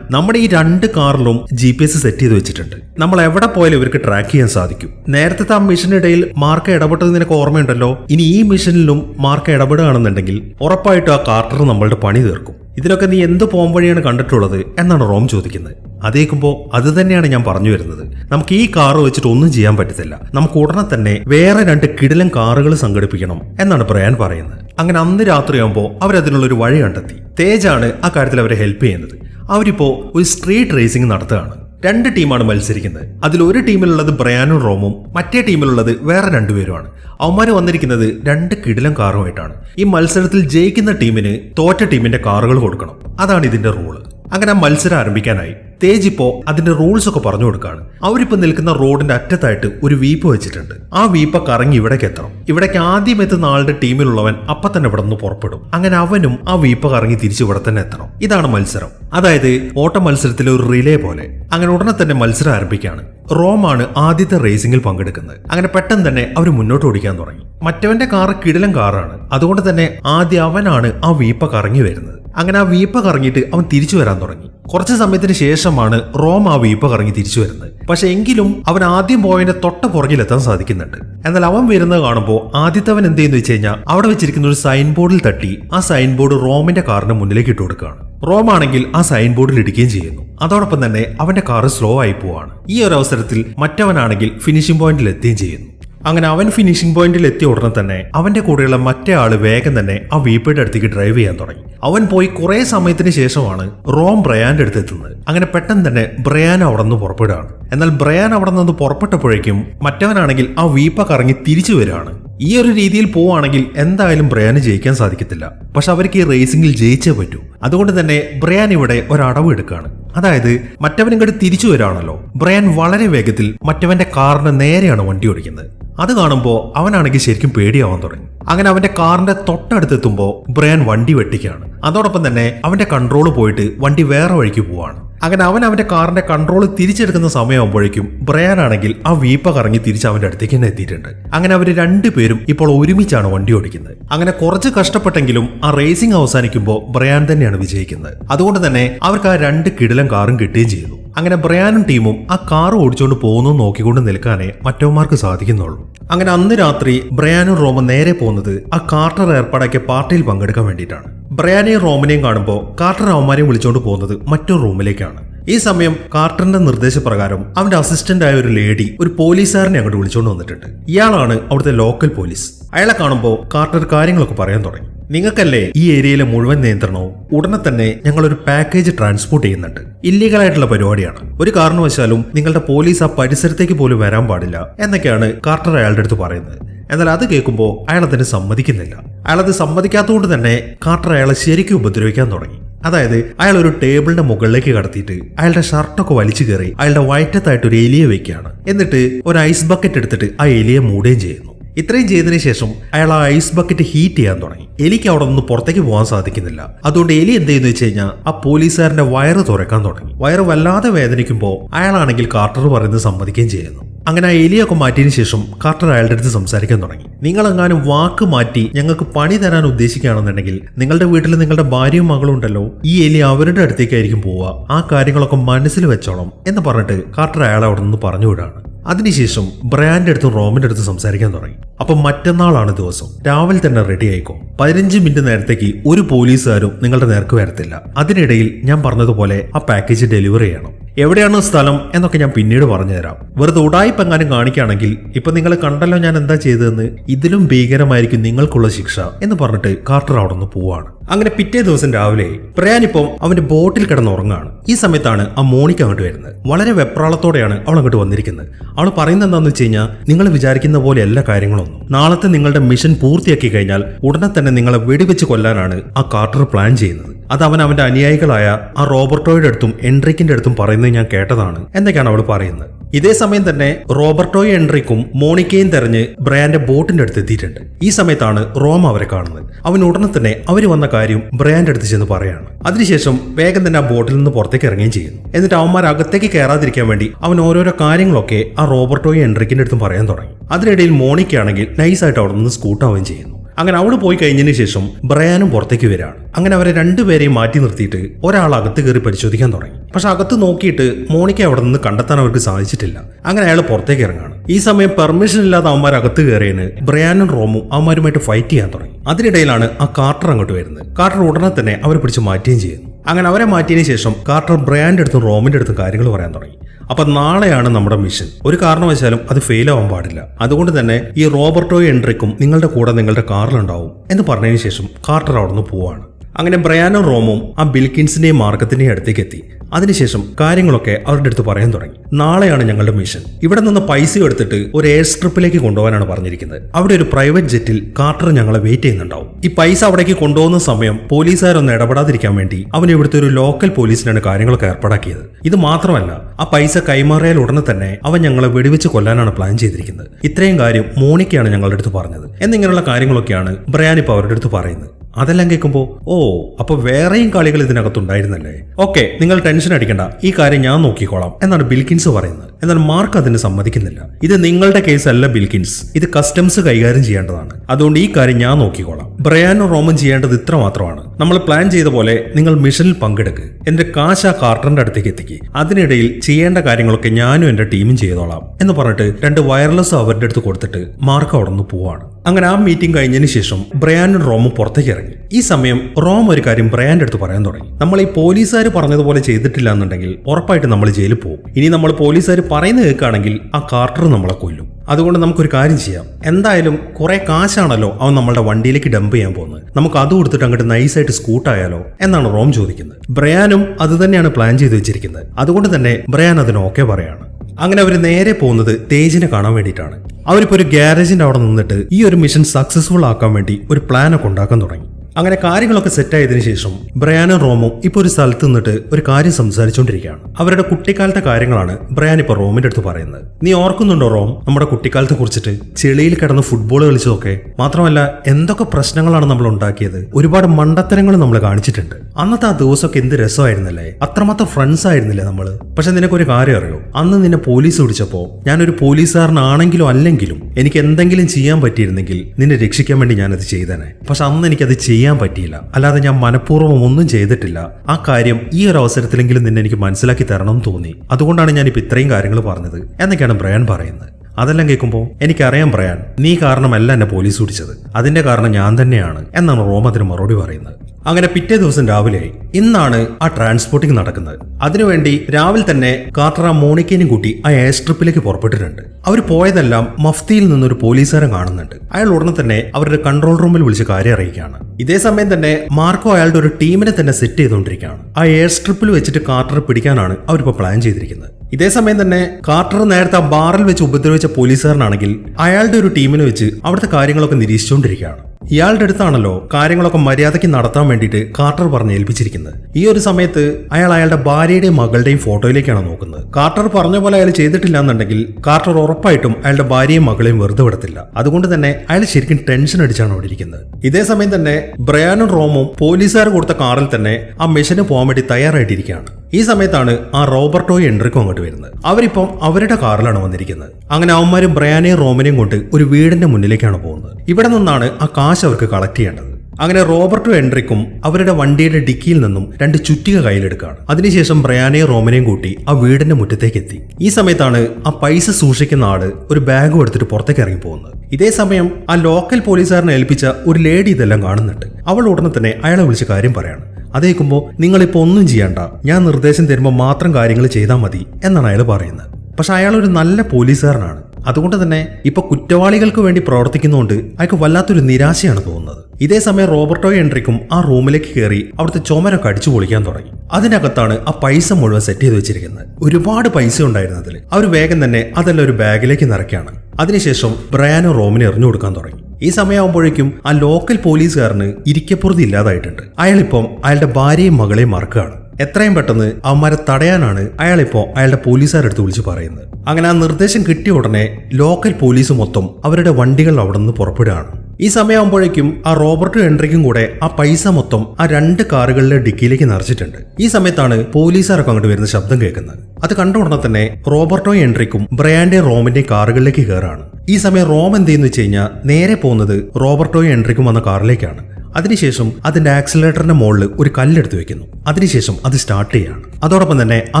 Speaker 1: നമ്മുടെ ഈ രണ്ട് കാറിലും ജി പി എസ് സെറ്റ് ചെയ്ത് വെച്ചിട്ടുണ്ട്. നമ്മൾ എവിടെ പോയാലും ഇവർക്ക് ട്രാക്ക് ചെയ്യാൻ സാധിക്കും. നേരത്തെ ആ മിഷനിടയിൽ മാർക്ക് ഇടപെട്ടത് നിനക്ക് ഓർമ്മയുണ്ടല്ലോ? ഇനി ഈ മിഷനിലും മാർക്ക് ഇടപെടുകയാണെന്നുണ്ടെങ്കിൽ ഉറപ്പായിട്ടും ആ കാർട്ടർ നമ്മളുടെ പണി തീർക്കും. ഇതിലൊക്കെ നീ എന്ത് പോം വഴിയാണ് കണ്ടിട്ടുള്ളത് എന്നാണ് റോം ചോദിക്കുന്നത്. അതേക്കുമ്പോൾ അത് തന്നെയാണ് ഞാൻ പറഞ്ഞു വരുന്നത്. നമുക്ക് ഈ കാറ് വെച്ചിട്ട് ഒന്നും ചെയ്യാൻ പറ്റത്തില്ല. നമുക്ക് ഉടനെ തന്നെ വേറെ രണ്ട് കിടിലൻ കാറുകൾ സംഘടിപ്പിക്കണം എന്നാണ് ബ്രയാൻ പറയുന്നത്. അങ്ങനെ അന്ന് രാത്രിയാകുമ്പോൾ അവരതിനുള്ളൊരു വഴി കണ്ടെത്തി. തേജാണ് ആ കാര്യത്തിൽ അവരെ ഹെൽപ്പ് ചെയ്യുന്നത്. അവരിപ്പോൾ ഒരു സ്ട്രീറ്റ് റേസിംഗ് നടത്തുകയാണ്. രണ്ട് ടീമാണ് മത്സരിക്കുന്നത്. അതിൽ ഒരു ടീമിലുള്ളത് ബ്രയാനും റോമും മറ്റേ ടീമിലുള്ളത് വേറെ രണ്ടുപേരുമാണ് അവന്മാര് വന്നിരിക്കുന്നത് രണ്ട് കിടിലം കാറുമായിട്ടാണ്. ഈ മത്സരത്തിൽ ജയിക്കുന്ന ടീമിന് തോറ്റ ടീമിന്റെ കാറുകൾ കൊടുക്കണം. അതാണ് ഇതിന്റെ റൂൾ അങ്ങനെ മത്സരം ആരംഭിക്കാനായി. തേജ് ഇപ്പോ അതിന്റെ റൂൾസ് ഒക്കെ പറഞ്ഞു കൊടുക്കാണ്. അവരിപ്പോ നിൽക്കുന്ന റോഡിന്റെ അറ്റത്തായിട്ട് ഒരു വീപ്പ് വെച്ചിട്ടുണ്ട്. ആ വീപ്പ കറങ്ങി ഇവിടേക്ക് എത്തണം. ഇവിടേക്ക് ആദ്യം എത്തുന്ന ആളുടെ ടീമിലുള്ളവൻ അപ്പൊ തന്നെ ഇവിടെ നിന്ന് പുറപ്പെടും. അങ്ങനെ അവനും ആ വീപ്പ കറങ്ങി തിരിച്ച് ഇവിടെ തന്നെ എത്തണം. ഇതാണ് മത്സരം. അതായത് ഓട്ട മത്സരത്തിലെ ഒരു റിലേ പോലെ. അങ്ങനെ ഉടനെ തന്നെ മത്സരം ആരംഭിക്കുകയാണ്. റോമാണ് ആദ്യത്തെ റേസിംഗിൽ പങ്കെടുക്കുന്നത്. അങ്ങനെ പെട്ടെന്ന് തന്നെ അവർ മുന്നോട്ട് ഓടിക്കാൻ തുടങ്ങി. മറ്റവന്റെ കാറ് കിടിലം കാറാണ്. അതുകൊണ്ട് തന്നെ ആദ്യം അവനാണ് ആ വീപ്പ കറങ്ങി വരുന്നത്. അങ്ങനെ ആ വീപ്പ കറങ്ങിയിട്ട് അവൻ തിരിച്ചു വരാൻ തുടങ്ങി. കുറച്ച് സമയത്തിന് ശേഷമാണ് റോം ആ വീപ്പ് കറങ്ങി തിരിച്ചു വരുന്നത്. പക്ഷെ എങ്കിലും അവൻ ആദ്യം പോയതിന്റെ തൊട്ട പുറകിലെത്താൻ സാധിക്കുന്നുണ്ട്. എന്നാൽ അവൻ വരുന്നത് കാണുമ്പോൾ ആദ്യത്തെ അവൻ എന്ത് ചെയ്യുന്നു വെച്ച് കഴിഞ്ഞാൽ അവിടെ വെച്ചിരിക്കുന്ന ഒരു സൈൻ ബോർഡിൽ തട്ടി ആ സൈൻ ബോർഡ് റോമിന്റെ കാറിന് മുന്നിലേക്ക് ഇട്ട് കൊടുക്കുകയാണ്. റോം ആണെങ്കിൽ ആ സൈൻ ബോർഡിൽ ഇടിക്കുകയും ചെയ്യുന്നു. അതോടൊപ്പം തന്നെ അവന്റെ കാറ് സ്ലോ ആയി പോവാണ്. ഈ ഒരു അവസരത്തിൽ മറ്റവനാണെങ്കിൽ ഫിനിഷിംഗ് പോയിന്റിൽ എത്തുകയും ചെയ്യുന്നു. അങ്ങനെ അവൻ ഫിനിഷിംഗ് പോയിന്റിൽ എത്തിയ ഉടനെ തന്നെ അവന്റെ കൂടെയുള്ള മറ്റേ ആൾ വേഗം തന്നെ ആ വീപ്പയുടെ അടുത്തേക്ക് ഡ്രൈവ് ചെയ്യാൻ തുടങ്ങി. അവൻ പോയി കുറെ സമയത്തിന് ശേഷമാണ് റോം ബ്രയാന്റെ അടുത്ത് എത്തുന്നത്. അങ്ങനെ പെട്ടെന്ന് തന്നെ ബ്രയാൻ അവിടെ നിന്ന് പുറപ്പെടുകയാണ്. എന്നാൽ ബ്രയാൻ അവിടെ നിന്ന് പുറപ്പെട്ടപ്പോഴേക്കും മറ്റവനാണെങ്കിൽ ആ വീപ്പ കറങ്ങി തിരിച്ചു വരികയാണ്. ഈ ഒരു രീതിയിൽ പോവുകയാണെങ്കിൽ എന്തായാലും ബ്രയാന് ജയിക്കാൻ സാധിക്കത്തില്ല. പക്ഷെ അവർക്ക് ഈ റേസിംഗിൽ ജയിച്ചേ പറ്റൂ. അതുകൊണ്ട് തന്നെ ബ്രയാൻ ഇവിടെ ഒരടവ് എടുക്കുകയാണ്. അതായത് മറ്റവനും കൂടി തിരിച്ചു വരാണല്ലോ ബ്രയാൻ വളരെ വേഗത്തിൽ മറ്റവന്റെ കാറിന് നേരെയാണ് വണ്ടി ഓടിക്കുന്നത്. അത് കാണുമ്പോൾ അവനാണെങ്കിൽ ശരിക്കും പേടിയാവാൻ തുടങ്ങി. അങ്ങനെ അവന്റെ കാറിന്റെ തൊട്ടടുത്തെത്തുമ്പോൾ ബ്രയാൻ വണ്ടി വെട്ടിക്കാണ് അതോടൊപ്പം തന്നെ അവന്റെ കൺട്രോൾ പോയിട്ട് വണ്ടി വേറെ വഴിക്ക് പോവാണ്. അങ്ങനെ അവൻ അവന്റെ കാറിന്റെ കൺട്രോൾ തിരിച്ചെടുക്കുന്ന സമയമാകുമ്പോഴേക്കും ബ്രയാൻ ആണെങ്കിൽ ആ വീപ്പ കറങ്ങി തിരിച്ച് അവന്റെ അടുത്തേക്ക് തന്നെ എത്തിയിട്ടുണ്ട്. അങ്ങനെ അവർ രണ്ടുപേരും ഇപ്പോൾ ഒരുമിച്ചാണ് വണ്ടി ഓടിക്കുന്നത്. അങ്ങനെ കുറച്ച് കഷ്ടപ്പെട്ടെങ്കിലും ആ റേസിംഗ് അവസാനിക്കുമ്പോൾ ബ്രയാൻ തന്നെയാണ് വിജയിക്കുന്നത്. അതുകൊണ്ട് തന്നെ അവർക്ക് ആ രണ്ട് കിടിലം കാറും കിട്ടുകയും ചെയ്തു. അങ്ങനെ ബ്രയാനും ടീമും ആ കാർ ഓടിച്ചുകൊണ്ട് പോകുന്നു നോക്കിക്കൊണ്ട് നിൽക്കാനേ മറ്റവന്മാർക്ക് സാധിക്കുന്നുള്ളൂ. അങ്ങനെ അന്ന് രാത്രി ബ്രയാനും റോമും നേരെ പോകുന്നത് ആ കാർട്ടർ ഏർപ്പാടാക്കിയ പാർട്ടിയിൽ പങ്കെടുക്കാൻ വേണ്ടിയിട്ടാണ്. ബ്രയാനെയും റോമിനെയും കാണുമ്പോൾ കാർട്ടർ അവന്മാരെയും വിളിച്ചുകൊണ്ട് പോകുന്നത് മറ്റൊരു റൂമിലേക്കാണ്. ഈ സമയം കാർട്ടറിന്റെ നിർദ്ദേശപ്രകാരം അവന്റെ അസിസ്റ്റന്റ് ആയ ഒരു ലേഡി ഒരു പോലീസുകാരനെ അങ്ങോട്ട് വിളിച്ചുകൊണ്ട് വന്നിട്ടുണ്ട്. ഇയാളാണ് അവിടുത്തെ ലോക്കൽ പോലീസ് അയാളെ കാണുമ്പോൾ കാർട്ടർ കാര്യങ്ങളൊക്കെ പറയാൻ തുടങ്ങി. നിങ്ങൾക്കല്ലേ ഈ ഏരിയയിലെ മുഴുവൻ നിയന്ത്രണവും? ഉടനെ തന്നെ ഞങ്ങൾ ഒരു പാക്കേജ് ട്രാൻസ്പോർട്ട് ചെയ്യുന്നുണ്ട്. ഇല്ലീഗൽ ആയിട്ടുള്ള പരിപാടിയാണ്. ഒരു കാരണവശാലും നിങ്ങളുടെ പോലീസ് ആ പരിസരത്തേക്ക് പോലും വരാൻ പാടില്ല എന്നൊക്കെയാണ് കാർട്ടർ അയാളുടെ അടുത്ത് പറയുന്നത്. എന്നാൽ അത് കേൾക്കുമ്പോൾ അയാൾ അതിന് സമ്മതിക്കുന്നില്ല. അയാൾ അത് സമ്മതിക്കാത്തതുകൊണ്ട് തന്നെ കാർട്ടർ അയാളെ ശരിക്കും ഉപദ്രവിക്കാൻ തുടങ്ങി. അതായത് അയാൾ ഒരു ടേബിളിന്റെ മുകളിലേക്ക് കടത്തിയിട്ട് അയാളുടെ ഷർട്ടൊക്കെ വലിച്ചു കയറി അയാളുടെ വയറ്റത്തായിട്ട് ഒരു എലിയെ വെക്കുകയാണ്. എന്നിട്ട് ഒരു ഐസ് ബക്കറ്റ് എടുത്തിട്ട് ആ എലിയെ മൂടുകയും ചെയ്യുന്നു. ഇത്രയും ചെയ്തതിനു ശേഷം അയാൾ ആ ഐസ് ബക്കറ്റ് ഹീറ്റ് ചെയ്യാൻ തുടങ്ങി. എലിക്ക് അവിടെ നിന്ന് പുറത്തേക്ക് പോകാൻ സാധിക്കുന്നില്ല. അതുകൊണ്ട് എലി എന്ത് ചെയ്യുന്നു വെച്ച് കഴിഞ്ഞാൽ ആ പോലീസുകാരന്റെ വയറ് തുറക്കാൻ തുടങ്ങി. വയറ് വല്ലാതെ വേദനിക്കുമ്പോൾ അയാളാണെങ്കിൽ കാർട്ടർ പറയുന്നത് സമ്മതിക്കുകയും ചെയ്യുന്നു. അങ്ങനെ ആ എലിയൊക്കെ മാറ്റിയതിനു ശേഷം കാർട്ടർ അയാളുടെ അടുത്ത് സംസാരിക്കാൻ തുടങ്ങി. നിങ്ങൾ എങ്ങാനും വാക്ക് മാറ്റി ഞങ്ങൾക്ക് പണി തരാൻ ഉദ്ദേശിക്കുകയാണെന്നുണ്ടെങ്കിൽ നിങ്ങളുടെ വീട്ടിൽ നിങ്ങളുടെ ഭാര്യയും മകളും ഉണ്ടല്ലോ ഈ എലി അവരുടെ അടുത്തേക്കായിരിക്കും പോവുക. ആ കാര്യങ്ങളൊക്കെ മനസ്സിൽ വെച്ചോളാം എന്ന് പറഞ്ഞിട്ട് കാർട്ടർ അയാളെ അവിടെ നിന്ന് പറഞ്ഞു വിടാണ് അതിനുശേഷം ബ്രാൻഡ് അടുത്തും റോമിന്റെ അടുത്ത് സംസാരിക്കാൻ തുടങ്ങി. അപ്പൊ മറ്റന്നാളാണ് ദിവസം. രാവിലെ തന്നെ റെഡി ആയിക്കോ? പതിനഞ്ച് മിനിറ്റ് നേരത്തേക്ക് ഒരു പോലീസുകാരും നിങ്ങളുടെ നേർക്ക് വരത്തില്ല. അതിനിടയിൽ ഞാൻ പറഞ്ഞതുപോലെ ആ പാക്കേജ് ഡെലിവറി ചെയ്യണം. എവിടെയാണ് സ്ഥലം എന്നൊക്കെ ഞാൻ പിന്നീട് പറഞ്ഞുതരാം. വെറുതെ ഉടായിപ്പെങ്ങാനും കാണിക്കുകയാണെങ്കിൽ ഇപ്പൊ നിങ്ങൾ കണ്ടല്ലോ ഞാൻ എന്താ ചെയ്തതെന്ന്. ഇതിലും ഭീകരമായിരിക്കും നിങ്ങൾക്കുള്ള ശിക്ഷ എന്ന് പറഞ്ഞിട്ട് കാർട്ടർ അവിടെ നിന്ന് പോവാണ്. അങ്ങനെ പിറ്റേ ദിവസം രാവിലെ പ്രയാൻ ഇപ്പം അവന്റെ ബോട്ടിൽ കിടന്നുറങ്ങാണ് ഈ സമയത്താണ് ആ മോണിക്ക അങ്ങോട്ട് വരുന്നത്. വളരെ വെപ്രാളത്തോടെയാണ് അവൾ അങ്ങോട്ട് വന്നിരിക്കുന്നത്. അവൾ പറയുന്നത് എന്താണെന്ന് വെച്ച് കഴിഞ്ഞാൽ നിങ്ങൾ വിചാരിക്കുന്ന പോലെ എല്ലാ കാര്യങ്ങളൊന്നും. നാളത്തെ നിങ്ങളുടെ മിഷൻ പൂർത്തിയാക്കി കഴിഞ്ഞാൽ ഉടനെ തന്നെ നിങ്ങളെ വെടിവെച്ച് കൊല്ലാനാണ് ആ കാർട്ടർ പ്ലാൻ ചെയ്യുന്നത്. അത് അവൻ അവന്റെ അനുയായികളായ ആ റോബർട്ടോയുടെ അടുത്തും എൻട്രിക്കിന്റെ അടുത്തും പറയുന്നത് ഞാൻ കേട്ടതാണ്. എന്നൊക്കെയാണ് അവൾ പറയുന്നത്. ഇതേ സമയം തന്നെ റോബർട്ടോയും എൻട്രിക്കും മോണിക്കയും തെരഞ്ഞ് ബ്രയാന്റെ ബോട്ടിന്റെ അടുത്ത് എത്തിയിട്ടുണ്ട്. ഈ സമയത്താണ് റോം അവരെ കാണുന്നത്. അവൻ ഉടനെ തന്നെ അവർ വന്ന കാര്യം ബ്രയാന്റെ അടുത്ത് ചെന്ന് പറയാണ്. അതിനുശേഷം വേഗം തന്നെ ആ ബോട്ടിൽ നിന്ന് പുറത്തേക്ക് ഇറങ്ങുകയും ചെയ്യുന്നു. എന്നിട്ട് അവന്മാർ അകത്തേക്ക് കയറാതിരിക്കാൻ വേണ്ടി അവൻ ഓരോരോ കാര്യങ്ങളൊക്കെ ആ റോബർട്ടോയും എൻട്രിക്കിന്റെ അടുത്തും പറയാൻ തുടങ്ങി. അതിനിടയിൽ മോണിക്കയാണെങ്കിൽ നൈസായിട്ട് അവിടെ നിന്ന് സ്കൂട്ടാവുകയും ചെയ്യുന്നു. അങ്ങനെ അവൾ പോയി കഴിഞ്ഞതിന് ശേഷം ബ്രയാനും പുറത്തേക്ക് വരികയാണ്. അങ്ങനെ അവരെ രണ്ടുപേരെയും മാറ്റി നിർത്തിയിട്ട് ഒരാൾ അകത്ത് കയറി പരിശോധിക്കാൻ തുടങ്ങി. പക്ഷെ അകത്ത് നോക്കിയിട്ട് മോണിക്ക അവിടെ നിന്ന് കണ്ടെത്താൻ അവർക്ക് സാധിച്ചിട്ടില്ല. അങ്ങനെ അയാൾ പുറത്തേക്ക് ഇറങ്ങാണ് ഈ സമയം പെർമിഷൻ ഇല്ലാതെ അവന്മാർ അകത്ത് കയറിയതിന് ബ്രയാനും റോമും അവന്മാരുമായിട്ട് ഫൈറ്റ് ചെയ്യാൻ തുടങ്ങി. അതിനിടയിലാണ് ആ കാർട്ടർ അങ്ങോട്ട് വരുന്നത്. കാർട്ടർ ഉടനെ തന്നെ അവരെ പിടിച്ച് മാറ്റുകയും ചെയ്യുന്നു. അങ്ങനെ അവരെ മാറ്റിയതിനു ശേഷം കാർട്ടർ ബ്രയാന്റെ അടുത്തും റോമിന്റെ അടുത്തും കാര്യങ്ങൾ പറയാൻ തുടങ്ങി. അപ്പൊ നാളെയാണ് നമ്മുടെ മിഷൻ. ഒരു കാരണവശാലും അത് ഫെയിൽ ആവാൻ പാടില്ല. അതുകൊണ്ട് തന്നെ ഈ റോബർട്ടോ എൻട്രിക്കും നിങ്ങളുടെ കൂടെ നിങ്ങളുടെ കാറിലുണ്ടാവും എന്ന് പറഞ്ഞതിന് ശേഷം കാർട്ടർ അവിടെ നിന്ന് പോവാണ്. അങ്ങനെ ബ്രയാനും റോമും ആ ബിൽക്കിൻസിന്റെയും മാർഗത്തിന്റെയും അടുത്തേക്ക് എത്തി അതിനുശേഷം കാര്യങ്ങളൊക്കെ അവരുടെ അടുത്ത് പറയാൻ തുടങ്ങി. നാളെയാണ് ഞങ്ങളുടെ മിഷൻ. ഇവിടെ നിന്ന് പൈസ എടുത്തിട്ട് ഒരു എയർ സ്ട്രിപ്പിലേക്ക് കൊണ്ടുപോകാനാണ് പറഞ്ഞിരിക്കുന്നത്. അവിടെ ഒരു പ്രൈവറ്റ് ജെറ്റിൽ കാർട്ടർ ഞങ്ങളെ വെയിറ്റ് ചെയ്യുന്നുണ്ടാവും. ഈ പൈസ അവിടേക്ക് കൊണ്ടുപോകുന്ന സമയം പോലീസുകാരൊന്നും ഇടപെടാതിരിക്കാൻ വേണ്ടി അവൻ ഇവിടുത്തെ ഒരു ലോക്കൽ പോലീസിനാണ് കാര്യങ്ങളൊക്കെ ഏർപ്പാടാക്കിയത്. ഇത് മാത്രമല്ല ആ പൈസ കൈമാറിയാൽ ഉടനെ തന്നെ അവൻ ഞങ്ങളെ വെടിവെച്ച് കൊല്ലാനാണ് പ്ലാൻ ചെയ്തിരിക്കുന്നത്. ഇത്രയും കാര്യം മോണിക്കയാണ് ഞങ്ങളുടെ അടുത്ത് പറഞ്ഞത്. എന്നിങ്ങനെയുള്ള കാര്യങ്ങളൊക്കെയാണ് ബ്രയാൻ ഇപ്പോൾ അവരുടെ അടുത്ത് പറയുന്നത്. അതെല്ലാം കേൾക്കുമ്പോൾ ഓ അപ്പൊ വേറെയും കളികൾ ഇതിനകത്തുണ്ടായിരുന്നല്ലേ? ഓക്കെ നിങ്ങൾ ടെൻഷൻ അടിക്കണ്ട. ഈ കാര്യം ഞാൻ നോക്കിക്കോളാം എന്നാണ് ബിൽക്കിൻസ് പറയുന്നത്. എന്നാൽ മാർക്ക് അതിന് സമ്മതിക്കുന്നില്ല. ഇത് നിങ്ങളുടെ കേസ് അല്ല ബിൽക്കിൻസ് ഇത് കസ്റ്റംസ് കൈകാര്യം ചെയ്യേണ്ടതാണ്. അതുകൊണ്ട് ഈ കാര്യം ഞാൻ നോക്കിക്കോളാം. ബ്രയാനോ റോമൻ ചെയ്യേണ്ടത് ഇത്ര മാത്രമാണ്. നമ്മൾ പ്ലാൻ ചെയ്ത പോലെ നിങ്ങൾ മിഷനിൽ പങ്കെടുക്ക്. എന്റെ കാശ് കാർട്ടറിന്റെ അടുത്തേക്ക് എത്തിക്ക്. അതിനിടയിൽ ചെയ്യേണ്ട കാര്യങ്ങളൊക്കെ ഞാനും എന്റെ ടീമും ചെയ്തോളാം എന്ന് പറഞ്ഞിട്ട് രണ്ട് വയർലെസ് അവരുടെ അടുത്ത് കൊടുത്തിട്ട് മാർക്ക് അവിടെ നിന്ന് പോവാണ്. അങ്ങനെ ആ മീറ്റിംഗ് കഴിഞ്ഞതിന് ശേഷം ബ്രയാനും റോമും പുറത്തേക്ക് ഇറങ്ങി. ഈ സമയം റോം ഒരു കാര്യം ബ്രയാന്റെ അടുത്ത് പറയാൻ തുടങ്ങി. നമ്മൾ ഈ പോലീസുകാർ പറഞ്ഞതുപോലെ ചെയ്തിട്ടില്ല എന്നുണ്ടെങ്കിൽ ഉറപ്പായിട്ട് നമ്മൾ ജയിലിൽ പോകും. ഇനി നമ്മൾ പോലീസുകാർ പറയുന്നത് കേൾക്കുകയാണെങ്കിൽ ആ കാർട്ടർ നമ്മളെ കൊല്ലും. അതുകൊണ്ട് നമുക്കൊരു കാര്യം ചെയ്യാം. എന്തായാലും കുറെ കാശാണല്ലോ അവൻ നമ്മളുടെ വണ്ടിയിലേക്ക് ഡംപ് ചെയ്യാൻ പോകുന്നത്. നമുക്ക് അത് കൊടുത്തിട്ട് അങ്ങോട്ട് നൈസായിട്ട് സ്കൂട്ടായാലോ എന്നാണ് റോം ചോദിക്കുന്നത്. ബ്രയാനും അത് തന്നെയാണ് പ്ലാൻ ചെയ്ത് വെച്ചിരിക്കുന്നത്. അതുകൊണ്ട് തന്നെ ബ്രയാൻ അതിന് ഓക്കെ പറയാണ് അങ്ങനെ അവർ നേരെ പോകുന്നത് തേജിനെ കാണാൻ വേണ്ടിയിട്ടാണ്. അവരിപ്പോ ഒരു ഗ്യാരേജിന്റെ അവിടെ നിന്നിട്ട് ഈ ഒരു മിഷൻ സക്സസ്ഫുൾ ആക്കാൻ വേണ്ടി ഒരു പ്ലാനൊക്കെ ഉണ്ടാക്കാൻ തുടങ്ങി. അങ്ങനെ കാര്യങ്ങളൊക്കെ സെറ്റ് ആയതിനു ശേഷം ബ്രയാനും റോമും ഇപ്പൊ ഒരു സ്ഥലത്ത് നിന്നിട്ട് ഒരു കാര്യം സംസാരിച്ചുകൊണ്ടിരിക്കുകയാണ് അവരുടെ കുട്ടിക്കാലത്തെ കാര്യങ്ങളാണ് ബ്രയാൻ ഇപ്പൊ റോമിന്റെ അടുത്ത് പറയുന്നത്. നീ ഓർക്കുന്നുണ്ടോ റോം? നമ്മുടെ കുട്ടിക്കാലത്തെ കുറിച്ചിട്ട് ചെളിയിൽ കിടന്ന് ഫുട്ബോൾ കളിച്ചതൊക്കെ? മാത്രമല്ല എന്തൊക്കെ പ്രശ്നങ്ങളാണ് നമ്മൾ ഉണ്ടാക്കിയത്? ഒരുപാട് മണ്ടത്തരങ്ങൾ നമ്മൾ കാണിച്ചിട്ടുണ്ട്. അന്നത്തെ ആ ദിവസമൊക്കെ എന്ത് രസമായിരുന്നല്ലേ? അത്രമാത്രം ഫ്രണ്ട്സ് ആയിരുന്നില്ലേ നമ്മൾ? പക്ഷെ നിനക്കൊരു കാര്യം അറിയോ? അന്ന് നിന്നെ പോലീസ് വിളിച്ചപ്പോ ഞാനൊരു പോലീസുകാരനാണെങ്കിലും അല്ലെങ്കിലും എനിക്ക് എന്തെങ്കിലും ചെയ്യാൻ പറ്റിയിരുന്നെങ്കിൽ നിന്നെ രക്ഷിക്കാൻ വേണ്ടി ഞാനത് ചെയ്തേനെ. പക്ഷെ അന്ന് എനിക്കത് ചെയ്യാൻ പറ്റിയില്ല. അല്ലാതെ ഞാൻ മനഃപൂർവം ഒന്നും ചെയ്തിട്ടില്ല. ആ കാര്യം ഈ ഒരു അവസരത്തിലെങ്കിലും നിന്നെ എനിക്ക് മനസ്സിലാക്കി തരണം എന്ന് തോന്നി. അതുകൊണ്ടാണ് ഞാനിപ്പോൾ ഇത്രയും കാര്യങ്ങൾ പറഞ്ഞത്. എന്നൊക്കെയാണ് ബ്രയാൻ പറയുന്നത്. അതെല്ലാം കേൾക്കുമ്പോൾ എനിക്കറിയാൻ പറയാൻ നീ കാരണമല്ല എന്നെ പോലീസ് പിടിച്ചത് അതിന്റെ കാരണം ഞാൻ തന്നെയാണ് എന്നാണ് റോം അതിന് മറുപടി പറയുന്നത്. അങ്ങനെ പിറ്റേ ദിവസം രാവിലെയായി ഇന്നാണ് ആ ട്രാൻസ്പോർട്ടിംഗ് നടക്കുന്നത്. അതിനുവേണ്ടി രാവിലെ തന്നെ കാർട്ടറ മോണിക്കേനും കൂട്ടി ആ എയർ സ്ട്രിപ്പിലേക്ക് പുറപ്പെട്ടിട്ടുണ്ട്. അവർ പോയതെല്ലാം മഫ്തിയിൽ നിന്നൊരു പോലീസുകാരൻ കാണുന്നുണ്ട്. അയാൾ ഉടനെ തന്നെ അവരുടെ കൺട്രോൾ റൂമിൽ വിളിച്ച് കാര്യം അറിയിക്കുകയാണ്. ഇതേ സമയം തന്നെ മാർക്കോ അയാളുടെ ഒരു ടീമിനെ തന്നെ സെറ്റ് ചെയ്തുകൊണ്ടിരിക്കുകയാണ്. ആ എയർ സ്ട്രിപ്പിൽ വെച്ചിട്ട് കാർട്ടർ പിടിക്കാനാണ് അവരിപ്പോൾ പ്ലാൻ ചെയ്തിരിക്കുന്നത്. ഇതേ സമയം തന്നെ കാർട്ടർ നേരത്തെ ബാറിൽ വെച്ച് ഉപദ്രവിച്ച പോലീസുകാരനാണെങ്കിൽ അയാളുടെ ഒരു ടീമിനെ വെച്ച് അവിടുത്തെ കാര്യങ്ങളൊക്കെ നിരീക്ഷിച്ചുകൊണ്ടിരിക്കുകയാണ്. ഇയാളുടെ അടുത്താണല്ലോ കാര്യങ്ങളൊക്കെ മര്യാദയ്ക്ക് നടത്താൻ വേണ്ടിയിട്ട് കാർട്ടർ പറഞ്ഞ് ഏൽപ്പിച്ചിരിക്കുന്നത്. ഈ ഒരു സമയത്ത് അയാൾ അയാളുടെ ഭാര്യയുടെയും മകളുടെയും ഫോട്ടോയിലേക്കാണ് നോക്കുന്നത്. കാർട്ടർ പറഞ്ഞ പോലെ അയാൾ ചെയ്തിട്ടില്ല എന്നുണ്ടെങ്കിൽ കാർട്ടർ ഉറപ്പായിട്ടും അയാളുടെ ഭാര്യയും മകളെയും വെറുതെ വിടത്തില്ല. അതുകൊണ്ട് തന്നെ അയാൾ ശരിക്കും ടെൻഷൻ അടിച്ചാണ് അവിടെ ഇരിക്കുന്നത്. ഇതേ സമയം തന്നെ ബ്രയാനും റോമും പോലീസുകാർ കൊടുത്ത കാറിൽ തന്നെ ആ മിഷന് പോകാൻ വേണ്ടി തയ്യാറായിട്ടിരിക്കുകയാണ്. ഈ സമയത്താണ് ആ റോബർട്ടോ എൻട്രിക്കും അങ്ങോട്ട് വരുന്നത്. അവരിപ്പം അവരുടെ കാറിലാണ് വന്നിരിക്കുന്നത്. അങ്ങനെ അവന്മാരും ബ്രയാനെയും റോമിനെയും കൊണ്ട് ഒരു വീടിന്റെ മുന്നിലേക്കാണ് പോകുന്നത്. ഇവിടെ നിന്നാണ് ആ അവർക്ക് കളക്ട് ചെയ്യേണ്ടത്. അങ്ങനെ റോബർട്ടും എൻട്രിക്കും അവരുടെ വണ്ടിയുടെ ഡിക്കിയിൽ നിന്നും രണ്ട് ചുറ്റിക കയ്യിലെടുക്കുകയാണ്. അതിനുശേഷം ബ്രയാനെയും റോമനെയും കൂട്ടി ആ വീടിന്റെ മുറ്റത്തേക്ക് എത്തി ഈ സമയത്താണ് ആ പൈസ സൂക്ഷിക്കുന്ന ആൾ ഒരു ബാഗ് എടുത്തിട്ട് പുറത്തേക്ക് ഇറങ്ങി പോകുന്നത്. ഇതേ സമയം ആ ലോക്കൽ പോലീസുകാരനെ ഏൽപ്പിച്ച ഒരു ലേഡി ഇതെല്ലാം കാണുന്നുണ്ട്. അവൾ ഉടനെ തന്നെ അയാളെ വിളിച്ച് കാര്യം പറയാണ്. അതേക്കുമ്പോൾ നിങ്ങളിപ്പോൾ ഒന്നും ചെയ്യണ്ട. ഞാൻ നിർദ്ദേശം തരുമ്പോൾ മാത്രം കാര്യങ്ങൾ ചെയ്താൽ മതി എന്നാണ് അയാൾ പറയുന്നത്. പക്ഷെ അയാൾ ഒരു നല്ല പോലീസുകാരനാണ്. അതുകൊണ്ട് തന്നെ ഇപ്പൊ കുറ്റവാളികൾക്ക് വേണ്ടി പ്രവർത്തിക്കുന്നതുകൊണ്ട് അയാൾക്ക് വല്ലാത്തൊരു നിരാശയാണ് തോന്നുന്നത്. ഇതേ സമയം റോബർട്ടോ എൻട്രിക്കും ആ റൂമിലേക്ക് കയറി അവിടുത്തെ ചുമരൊക്കെ അടിച്ചു പൊളിക്കാൻ തുടങ്ങി. അതിനകത്താണ് ആ പൈസ മുഴുവൻ സെറ്റ് ചെയ്ത് വെച്ചിരിക്കുന്നത്. ഒരുപാട് പൈസ ഉണ്ടായിരുന്നു അതിൽ അവർ വേഗം തന്നെ അതെല്ലാം ഒരു ബാഗിലേക്ക് നിറയ്ക്കാണ് അതിനുശേഷം ബ്രയാനും റോമിനെ എറിഞ്ഞു കൊടുക്കാൻ തുടങ്ങി. ഈ സമയമാകുമ്പോഴേക്കും ആ ലോക്കൽ പോലീസുകാരന് ഇരിക്കപ്പുറത്ത് ഇല്ലാതായിട്ടുണ്ട്. അയാളിപ്പം അയാളുടെ ഭാര്യയും മകളെയും മറക്കുകയാണ്. എത്രയും പെട്ടെന്ന് അവന്മാരെ തടയാനാണ് അയാളിപ്പോ അയാളുടെ പോലീസുകാരെടുത്ത് വിളിച്ച് പറയുന്നത്. അങ്ങനെ ആ നിർദ്ദേശം കിട്ടിയ ഉടനെ ലോക്കൽ പോലീസ് മൊത്തം അവരുടെ വണ്ടികൾ അവിടെ നിന്ന് പുറപ്പെടുകയാണ്. ഈ സമയമാകുമ്പോഴേക്കും ആ റോബർട്ട് എൻട്രിക്കും കൂടെ ആ പൈസ മൊത്തം ആ രണ്ട് കാറുകളിലെ ഡിക്കിയിലേക്ക് നിറച്ചിട്ടുണ്ട്. ഈ സമയത്താണ് പോലീസുകാരൊക്കെ അങ്ങോട്ട് വരുന്ന ശബ്ദം കേൾക്കുന്നത്. അത് കണ്ട ഉടനെ തന്നെ റോബർട്ടോ എൻട്രിക്കും ബ്രയാൻഡേ റോമിന്റെ കാറുകളിലേക്ക് കയറാണ് ഈ സമയം റോം എന്ത് ചെയ്യുന്നു വെച്ച് കഴിഞ്ഞാൽ നേരെ പോകുന്നത് റോബർട്ടോയും എൻട്രിക്കും വന്ന കാറിലേക്കാണ്. അതിനുശേഷം അതിന്റെ ആക്സിലേറ്ററിന്റെ മുകളിൽ ഒരു കല്ലെടുത്ത് വെക്കുന്നു. അതിനുശേഷം അത് സ്റ്റാർട്ട് ചെയ്യാണ്. അതോടൊപ്പം തന്നെ ആ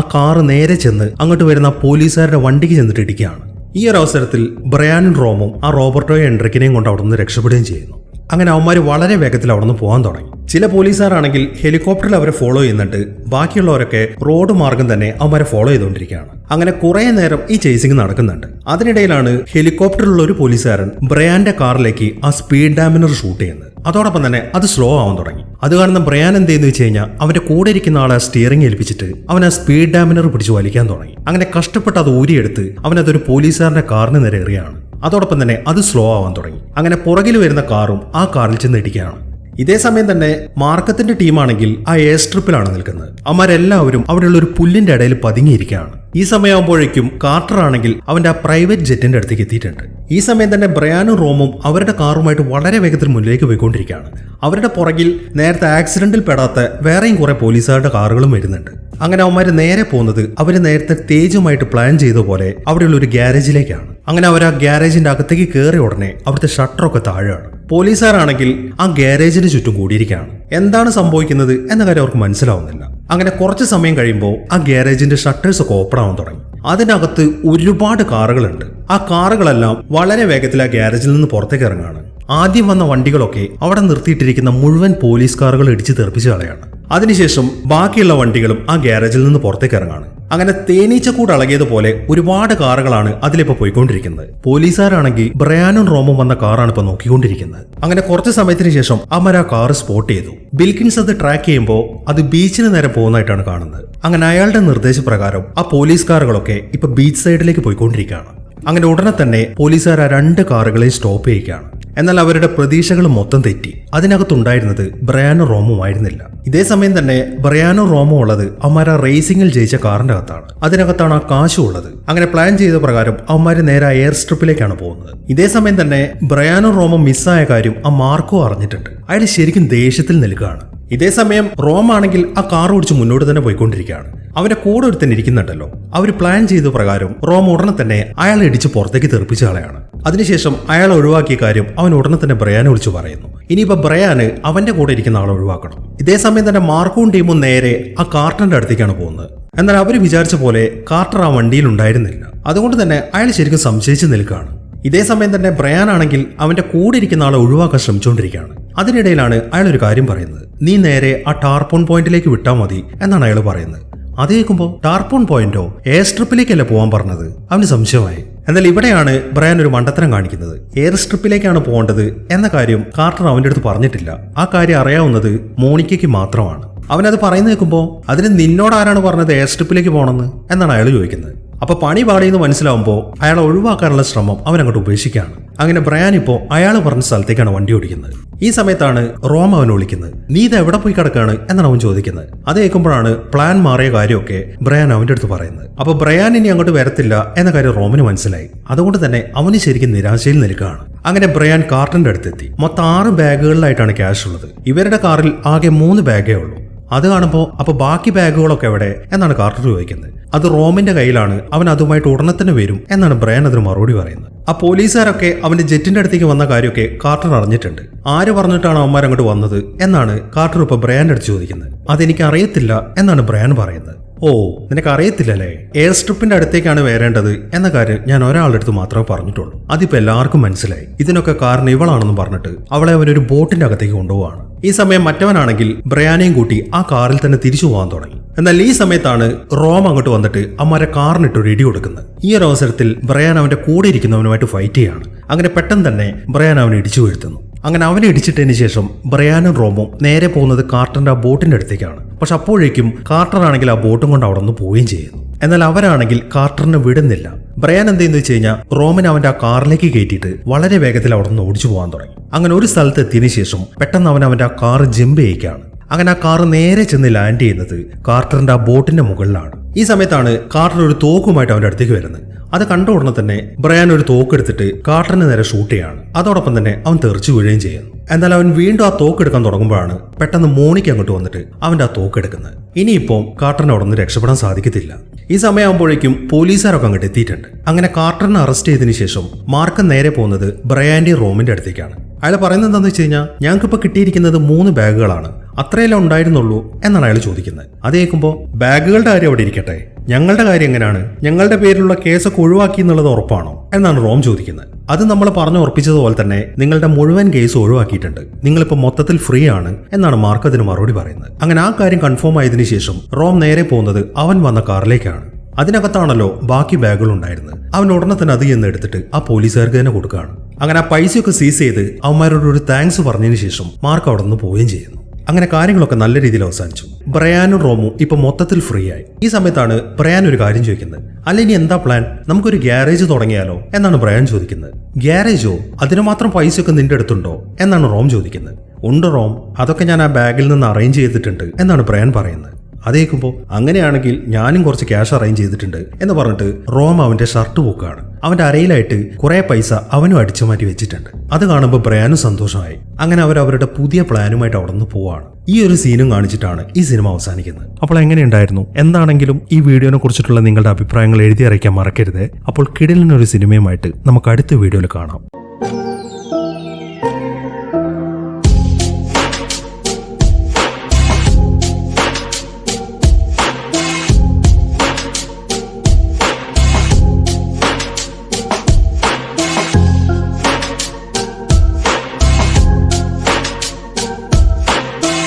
Speaker 1: കാറ് നേരെ ചെന്ന് അങ്ങോട്ട് വരുന്ന പോലീസുകാരുടെ വണ്ടിക്ക് ചെന്നിട്ട് ഇടിക്കുകയാണ്. ഈ ഒരു അവസരത്തിൽ ബ്രയാനും റോമും ആ റോബർട്ടോ എൻട്രിക്കിനെയും കൊണ്ട് അവിടെ നിന്ന് രക്ഷപ്പെടുകയും ചെയ്യുന്നു. അങ്ങനെ അവന്മാർ വളരെ വേഗത്തിൽ അവിടെ നിന്ന് പോകാൻ തുടങ്ങി. ചില പോലീസുകാരാണെങ്കിൽ ഹെലികോപ്റ്ററിൽ അവരെ ഫോളോ ചെയ്യുന്നുണ്ട്. ബാക്കിയുള്ളവരൊക്കെ റോഡ് മാർഗം തന്നെ അവന്മാരെ ഫോളോ ചെയ്തുകൊണ്ടിരിക്കുകയാണ്. അങ്ങനെ കുറെ നേരം ഈ ചേസിംഗ് നടക്കുന്നുണ്ട്. അതിനിടയിലാണ് ഹെലികോപ്റ്ററിലുള്ള ഒരു പോലീസുകാരൻ ബ്രയാന്റെ കാറിലേക്ക് ആ സ്പീഡ് ഡാമിനർ ഷൂട്ട് ചെയ്യുന്നത്. അതോടൊപ്പം തന്നെ അത് സ്ലോ ആവാൻ തുടങ്ങി. അത് കാണുന്ന ബ്രയാൻ എന്ത് ചെയ്യുന്നു വെച്ച് കഴിഞ്ഞാൽ അവന്റെ കൂടെ ഇരിക്കുന്ന ആളെ സ്റ്റിയറിംഗ് ഏൽപ്പിച്ചിട്ട് അവൻ ആ സ്പീഡ് ഡാമിനർ പിടിച്ച് വലിക്കാൻ തുടങ്ങി. അങ്ങനെ കഷ്ടപ്പെട്ട് അത് ഊരിയെടുത്ത് അവനതൊരു പോലീസുകാരന്റെ കാറിന് നേരെ എറിയാണ്. അതോടൊപ്പം തന്നെ അത് സ്ലോ ആവാൻ തുടങ്ങി. അങ്ങനെ പുറകിൽ വരുന്ന കാറും ആ കാറിൽ ചെന്ന് ഇടിക്കുകയാണ്. ഇതേ സമയം തന്നെ മാർക്കത്തിന്റെ ടീമാണെങ്കിൽ ആ എയർ സ്ട്രിപ്പിലാണ് നിൽക്കുന്നത്. അവന്മാരെല്ലാവരും അവിടെയുള്ള ഒരു പുല്ലിന്റെ ഇടയിൽ പതുങ്ങിയിരിക്കുകയാണ്. ഈ സമയമാകുമ്പോഴേക്കും കാർട്ടർ ആണെങ്കിൽ അവന്റെ ആ പ്രൈവറ്റ് ജെറ്റിന്റെ അടുത്തേക്ക് എത്തിയിട്ടുണ്ട്. ഈ സമയം തന്നെ ബ്രയാനും റോമും അവരുടെ കാറുമായിട്ട് വളരെ വേഗത്തിൽ മുന്നിലേക്ക് പോയിക്കൊണ്ടിരിക്കുകയാണ്. അവരുടെ പുറകിൽ നേരത്തെ ആക്സിഡന്റിൽ പെടാത്ത വേറെയും കുറെ പോലീസുകാരുടെ കാറുകളും വരുന്നുണ്ട്. അങ്ങനെ അവന്മാർ നേരെ പോകുന്നത് അവർ നേരത്തെ തേജുമായിട്ട് പ്ലാൻ ചെയ്ത പോലെ അവിടെയുള്ള ഒരു ഗ്യാരേജിലേക്കാണ്. അങ്ങനെ അവർ ആ ഗ്യാരേജിന്റെ അകത്തേക്ക് കയറിയ ഉടനെ അവിടുത്തെ ഷട്ടറൊക്കെ താഴെയാണ്. പോലീസുകാരാണെങ്കിൽ ആ ഗ്യാരേജിന് ചുറ്റും കൂടിയിരിക്കുകയാണ്. എന്താണ് സംഭവിക്കുന്നത് എന്ന കാര്യം അവർക്ക് മനസ്സിലാവുന്നില്ല. അങ്ങനെ കുറച്ച് സമയം കഴിയുമ്പോൾ ആ ഗാരേജിന്റെ ഷട്ടേഴ്സ് ഒക്കെ ഓപ്പൺ ആവാൻ തുടങ്ങി. അതിനകത്ത് ഒരുപാട് കാറുകളുണ്ട്. ആ കാറുകളെല്ലാം വളരെ വേഗത്തിൽ ആ ഗ്യാരേജിൽ നിന്ന് പുറത്തേക്ക് ഇറങ്ങുകയാണ്. ആദ്യം വന്ന വണ്ടികളൊക്കെ അവിടെ നിർത്തിയിട്ടിരിക്കുന്ന മുഴുവൻ പോലീസ് കാറുകൾ ഇടിച്ച് തെറിപ്പിച്ച് കളയാണ്. അതിനുശേഷം ബാക്കിയുള്ള വണ്ടികളും ആ ഗ്യാരേജിൽ നിന്ന് പുറത്തേക്ക് ഇറങ്ങാണ്. അങ്ങനെ തേനീച്ചക്കൂട് അളകിയതുപോലെ ഒരുപാട് കാറുകളാണ് അതിലിപ്പോ പോയിക്കൊണ്ടിരിക്കുന്നത്. പോലീസുകാരാണെങ്കിൽ ബ്രയാനും റോമും വന്ന കാറാണ് ഇപ്പൊ നോക്കിക്കൊണ്ടിരിക്കുന്നത്. അങ്ങനെ കുറച്ച് സമയത്തിന് ശേഷം അമർ ആ കാർ സ്പോട്ട് ചെയ്തു. ബിൽക്കിൻസ് അത് ട്രാക്ക് ചെയ്യുമ്പോൾ അത് ബീച്ചിന് നേരെ പോകുന്നതായിട്ടാണ് കാണുന്നത്. അങ്ങനെ അയാളുടെ നിർദ്ദേശപ്രകാരം ആ പോലീസ് കാറുകളൊക്കെ ഇപ്പൊ ബീച്ച് സൈഡിലേക്ക് പോയിക്കൊണ്ടിരിക്കുകയാണ്. അങ്ങനെ ഉടനെ തന്നെ പോലീസുകാർ ആ രണ്ട് കാറുകളെയും സ്റ്റോപ്പ് ചെയ്യുകയാണ്. എന്നാൽ അവരുടെ പ്രതീക്ഷകൾ മൊത്തം തെറ്റി. അതിനകത്തുണ്ടായിരുന്നത് ബ്രയാനോ റോമോ ആയിരുന്നില്ല. ഇതേ സമയം തന്നെ ബ്രയാനോ റോമോ ഉള്ളത് അവന്മാർ റേസിംഗിൽ ജയിച്ച കാറിന്റെ അകത്താണ് അതിനകത്താണ് ആ കാശും ഉള്ളത്. അങ്ങനെ പ്ലാൻ ചെയ്ത പ്രകാരം അവന്മാർ നേരെ എയർ സ്ട്രിപ്പിലേക്കാണ് പോകുന്നത്. ഇതേ സമയം തന്നെ ബ്രയാനോ റോമോ മിസ്സായ കാര്യം ആ മാർക്കോ അറിഞ്ഞിട്ടുണ്ട്. അയാൾ ശരിക്കും ദേഷ്യത്തിൽ നിൽക്കുകയാണ്. ഇതേ സമയം റോം ആണെങ്കിൽ ആ കാർ ഓടിച്ച് മുന്നോട്ട് തന്നെ പോയിക്കൊണ്ടിരിക്കുകയാണ്. അവരെ കൂടെ ഒരുത്തന്നെ ഇരിക്കുന്നുണ്ടല്ലോ. അവർ പ്ലാൻ ചെയ്ത പ്രകാരം റോം ഉടനെ തന്നെ അയാളെ ഇടിച്ച് പുറത്തേക്ക് തെറിപ്പിച്ച ആളെയാണ്. അതിനുശേഷം അയാൾ ഒഴിവാക്കിയ കാര്യം അവൻ ഉടനെ തന്നെ ബ്രയാനെ വിളിച്ച് പറയുന്നു. ഇനിയിപ്പോ ബ്രയാന് അവന്റെ കൂടെ ഇരിക്കുന്ന ആളെ ഒഴിവാക്കണം. ഇതേ സമയം തന്നെ മാർക്കോൺ ടീമും നേരെ ആ കാർട്ടന്റെ അടുത്തേക്കാണ് പോകുന്നത്. എന്നാൽ അവർ വിചാരിച്ച പോലെ കാർട്ടർ ആ വണ്ടിയിൽ ഉണ്ടായിരുന്നില്ല. അതുകൊണ്ട് തന്നെ അയാൾ ശരിക്കും സംശയിച്ച് നിൽക്കുകയാണ്. ഇതേ സമയം തന്നെ ബ്രയാൻ ആണെങ്കിൽ അവന്റെ കൂടെ ഇരിക്കുന്ന ആളെ ഒഴിവാക്കാൻ ശ്രമിച്ചുകൊണ്ടിരിക്കുകയാണ്. അതിനിടയിലാണ് അയാൾ ഒരു കാര്യം പറയുന്നത്. നീ നേരെ ആ ടാർപോൺ പോയിന്റിലേക്ക് വിട്ടാൽ മതി എന്നാണ് അയാൾ പറയുന്നത്. അത് കേൾക്കുമ്പോൾ ടാർപോൺ പോയിന്റോ എയർ സ്ട്രിപ്പിലേക്കല്ലേ പോകാൻ പറഞ്ഞത്? അവന് സംശയമായി. എന്നാൽ ഇവിടെയാണ് ബ്രയാൻ ഒരു മണ്ടത്തരം കാണിക്കുന്നത്. എയർ സ്ട്രിപ്പിലേക്കാണ് പോകേണ്ടത് എന്ന കാര്യം കാർട്ടർ അവന്റെ അടുത്ത് പറഞ്ഞിട്ടില്ല. ആ കാര്യം അറിയാവുന്നത് മോണിക്കയ്ക്ക് മാത്രമാണ്. അവനത് പറയുന്ന കേൾക്കുമ്പോൾ അതിന് നിന്നോട് ആരാണ് പറഞ്ഞത് എയർ സ്ട്രിപ്പിലേക്ക് പോകണമെന്ന്? എന്നാണ് അയാൾ ചോദിക്കുന്നത്. അപ്പൊ പണി പാടിയെന്ന് മനസ്സിലാവുമ്പോൾ അയാളെ ഒഴിവാക്കാനുള്ള ശ്രമം അവൻ അങ്ങോട്ട് ഉപേക്ഷിക്കുകയാണ്. അങ്ങനെ ബ്രയാൻ ഇപ്പോൾ അയാൾ പറഞ്ഞ സ്ഥലത്തേക്കാണ് വണ്ടി ഓടിക്കുന്നത്. ഈ സമയത്താണ് റോം അവൻ വിളിക്കുന്നത്. നീ ഇത് എവിടെ പോയി കിടക്കാണ്? എന്നാണ് അവൻ ചോദിക്കുന്നത്. അത് കേൾക്കുമ്പോഴാണ് പ്ലാൻ മാറിയ കാര്യമൊക്കെ ബ്രയാൻ അവന്റെ അടുത്ത് പറയുന്നത്. അപ്പൊ ബ്രയാൻ ഇനി അങ്ങോട്ട് വരത്തില്ല എന്ന കാര്യം റോമിന് മനസ്സിലായി. അതുകൊണ്ട് തന്നെ അവന് ശരിക്കും നിരാശയിൽ നിൽക്കുകയാണ്. അങ്ങനെ ബ്രയാൻ കാർട്ടിന്റെ അടുത്തെത്തി. മൊത്തം ആറ് ബാഗുകളിലായിട്ടാണ് ക്യാഷ് ഉള്ളത്. ഇവരുടെ കാറിൽ ആകെ മൂന്ന് ബാഗേ ഉള്ളൂ. അത് കാണുമ്പോൾ അപ്പൊ ബാക്കി ബാഗുകളൊക്കെ എവിടെ? എന്നാണ് കാർട്ടർ ചോദിക്കുന്നത്. അത് റോമിന്റെ കയ്യിലാണ് അവൻ അതുമായിട്ട് ഉടനെ തന്നെ വരും എന്നാണ് ബ്രയൻ അതിന് മറുപടി പറയുന്നത്. ആ പോലീസുകാരൊക്കെ അവന്റെ ജെറ്റിന്റെ അടുത്തേക്ക് വന്ന കാര്യമൊക്കെ കാർട്ടർ അറിഞ്ഞിട്ടുണ്ട്. ആര് പറഞ്ഞിട്ടാണ് അവന്മാർ അങ്ങോട്ട് വന്നത്? എന്നാണ് കാർട്ടർ ഇപ്പൊ ബ്രയാന്റെ അടുത്ത് ചോദിക്കുന്നത്. അതെനിക്ക് അറിയത്തില്ല എന്നാണ് ബ്രയാൻ പറയുന്നത്. ഓ നിനക്ക് അറിയത്തില്ലല്ലേ എയർ സ്ട്രിപ്പിന്റെ അടുത്തേക്കാണ് വരേണ്ടത് എന്ന കാര്യം ഞാൻ ഒരാളുടെ അടുത്ത് മാത്രമേ പറഞ്ഞിട്ടുള്ളൂ. അതിപ്പോ എല്ലാവർക്കും മനസ്സിലായി. ഇതിനൊക്കെ കാരണം ഇവളാണെന്ന് പറഞ്ഞിട്ട് അവളെ അവനൊരു ബോട്ടിന്റെ അകത്തേക്ക് കൊണ്ടുപോവാണ്. ഈ സമയം മറ്റവനാണെങ്കിൽ ബ്രയാനെയും കൂട്ടി ആ കാറിൽ തന്നെ തിരിച്ചു പോകാൻ തുടങ്ങി. എന്നാൽ ഈ സമയത്താണ് റോം അങ്ങോട്ട് വന്നിട്ട് അമ്മാരെ കാറിനിട്ട് ഒരു ഇടി കൊടുക്കുന്നത്. ഈ ഒരു അവസരത്തിൽ ബ്രയാൻ അവന്റെ കൂടെ ഇരിക്കുന്നവനുമായിട്ട് ഫൈറ്റ് ചെയ്യാണ്. അങ്ങനെ പെട്ടെന്ന് തന്നെ ബ്രയാൻ അവനെ ഇടിച്ചു വീഴ്ത്തുന്നു. അങ്ങനെ അവനെ ഇടിച്ചിട്ടതിന് ശേഷം ബ്രയാനും റോമും നേരെ പോകുന്നത് കാർട്ടറിന്റെ ആ ബോട്ടിന്റെ അടുത്തേക്കാണ്. പക്ഷെ അപ്പോഴേക്കും കാർട്ടർ ആണെങ്കിൽ ആ ബോട്ടും കൊണ്ട് അവിടെ നിന്ന് പോവുകയും ചെയ്യുന്നു. എന്നാൽ അവരാണെങ്കിൽ കാർട്ടറിനെ വിടുന്നില്ല. ബ്രയാൻ എന്തെന്ന് വെച്ച് കഴിഞ്ഞാൽ റോമൻ അവന്റെ ആ കാറിലേക്ക് കയറ്റിയിട്ട് വളരെ വേഗത്തിൽ അവിടെ നിന്ന് ഓടിച്ചു പോകാൻ തുടങ്ങി. അങ്ങനെ ഒരു സ്ഥലത്ത് എത്തിയതിനു ശേഷം പെട്ടെന്ന് അവൻ അവന്റെ ആ കാർ ജമ്പ് ചെയ്യിക്കാണ് അങ്ങനെ ആ കാർ നേരെ ചെന്ന് ലാൻഡ് ചെയ്യുന്നത് കാർട്ടറിന്റെ ആ ബോട്ടിന്റെ മുകളിലാണ്. ഈ സമയത്താണ് കാർട്ടർ ഒരു തോക്കുമായിട്ട് അവന്റെ അടുത്തേക്ക് വരുന്നത്. അത് കണ്ട ഉടനെ തന്നെ ബ്രയാൻ ഒരു തോക്കെടുത്തിട്ട് കാർട്ടറിന് നേരെ ഷൂട്ട് ചെയ്യാണ്. അതോടൊപ്പം തന്നെ അവൻ തെറിച്ചു വീഴുകയും ചെയ്യുന്നു. എന്നാൽ അവൻ വീണ്ടും ആ തോക്ക് എടുക്കാൻ തുടങ്ങുമ്പോഴാണ് പെട്ടെന്ന് മോണിക്ക് അങ്ങോട്ട് വന്നിട്ട് അവന്റെ ആ തോക്ക് എടുക്കുന്നത്. ഇനിയിപ്പോൾ കാർട്ടറിനെ അവിടെ രക്ഷപ്പെടാൻ സാധിക്കത്തില്ല. ഈ സമയമാകുമ്പോഴേക്കും പോലീസുകാരൊക്കെ അങ്ങോട്ട് എത്തിയിട്ടുണ്ട്. അങ്ങനെ കാർട്ടറിനെ അറസ്റ്റ് ചെയ്തതിനു ശേഷം മാർക്കൻ നേരെ പോകുന്നത് ബ്രയാൻഡി റോമിന്റെ അടുത്തേക്കാണ്. അയാൾ പറയുന്നത് എന്താണെന്ന് വെച്ച് കഴിഞ്ഞാൽ ഞങ്ങൾക്കിപ്പോൾ കിട്ടിയിരിക്കുന്നത് മൂന്ന് ബാഗുകളാണ്. അത്രയല്ലേ ഉണ്ടായിരുന്നുള്ളൂ എന്നാണ് അയാൾ ചോദിക്കുന്നത്. അത് കേൾക്കുമ്പോൾ ബാഗുകളുടെ കാര്യം അവിടെ ഇരിക്കട്ടെ. ഞങ്ങളുടെ കാര്യം എങ്ങനെയാണ്? ഞങ്ങളുടെ പേരിലുള്ള കേസൊക്കെ ഒഴിവാക്കി എന്നുള്ളത് ഉറപ്പാണോ? എന്നാണ് റോം ചോദിക്കുന്നത്. അത് നമ്മൾ പറഞ്ഞു ഉറപ്പിച്ചതുപോലെ തന്നെ നിങ്ങളുടെ മുഴുവൻ കേസ് ഒഴിവാക്കിയിട്ടുണ്ട്. നിങ്ങളിപ്പോൾ മൊത്തത്തിൽ ഫ്രീ ആണ് എന്നാണ് മാർക്ക് അതിന് മറുപടി പറയുന്നത്. അങ്ങനെ ആ കാര്യം കൺഫേം ആയതിനു ശേഷം റോം നേരെ പോകുന്നത് അവൻ വന്ന കാറിലേക്കാണ്. അതിനകത്താണല്ലോ ബാക്കി ബാഗുകൾ ഉണ്ടായിരുന്നത്. അവൻ ഉടനെ തന്നെ അത് എന്ന് എടുത്തിട്ട് ആ പോലീസുകാർക്ക് തന്നെ കൊടുക്കുകയാണ്. അങ്ങനെ ആ പൈസയൊക്കെ സീസ് ചെയ്ത് അവന്മാരോട് ഒരു താങ്ക്സ് പറഞ്ഞതിന് ശേഷം മാർക്ക് അവിടെ നിന്ന് പോവുകയും ചെയ്യുന്നു. അങ്ങനെ കാര്യങ്ങളൊക്കെ നല്ല രീതിയിൽ അവസാനിച്ചു. ബ്രയാനും റോമും ഇപ്പൊ മൊത്തത്തിൽ ഫ്രീ ആയി. ഈ സമയത്താണ് ബ്രയാൻ ഒരു കാര്യം ചോദിക്കുന്നത്. അല്ല ഇനി എന്താ പ്ലാൻ നമുക്കൊരു ഗ്യാരേജ് തുടങ്ങിയാലോ? എന്നാണ് ബ്രയാൻ ചോദിക്കുന്നത്. ഗ്യാരേജോ അതിന് മാത്രം പൈസയൊക്കെ നിന്റെ അടുത്തുണ്ടോ? എന്നാണ് റോം ചോദിക്കുന്നത്. ഉണ്ട് റോം. അതൊക്കെ ഞാൻ ആ ബാഗിൽ നിന്ന് അറേഞ്ച് ചെയ്തിട്ടുണ്ട് എന്നാണ് ബ്രയാൻ പറയുന്നത്. അതേക്കുമ്പോൾ അങ്ങനെയാണെങ്കിൽ ഞാനും കുറച്ച് ക്യാഷ് അറേഞ്ച് ചെയ്തിട്ടുണ്ട് എന്ന് പറഞ്ഞിട്ട് റോം അവന്റെ ഷർട്ട് പോക്കുകയാണ്. അവന്റെ അരയിലായിട്ട് കുറെ പൈസ അവനും അടിച്ചു മാറ്റി വെച്ചിട്ടുണ്ട്. അത് കാണുമ്പോൾ ബ്രയാനും സന്തോഷമായി. അങ്ങനെ അവർ അവരുടെ പുതിയ പ്ലാനുമായിട്ട് അവിടെ നിന്ന് പോവാണ്. ഈ ഒരു സീനും കാണിച്ചിട്ടാണ് ഈ സിനിമ അവസാനിക്കുന്നത്. അപ്പോൾ എങ്ങനെയുണ്ടായിരുന്നു? എന്താണെങ്കിലും ഈ വീഡിയോനെ കുറിച്ചിട്ടുള്ള നിങ്ങളുടെ അഭിപ്രായങ്ങൾ എഴുതി അറിയിക്കാൻ മറക്കരുത്. അപ്പോൾ കിടലിനൊരു സിനിമയുമായിട്ട് നമുക്ക് അടുത്ത വീഡിയോയിൽ കാണാം.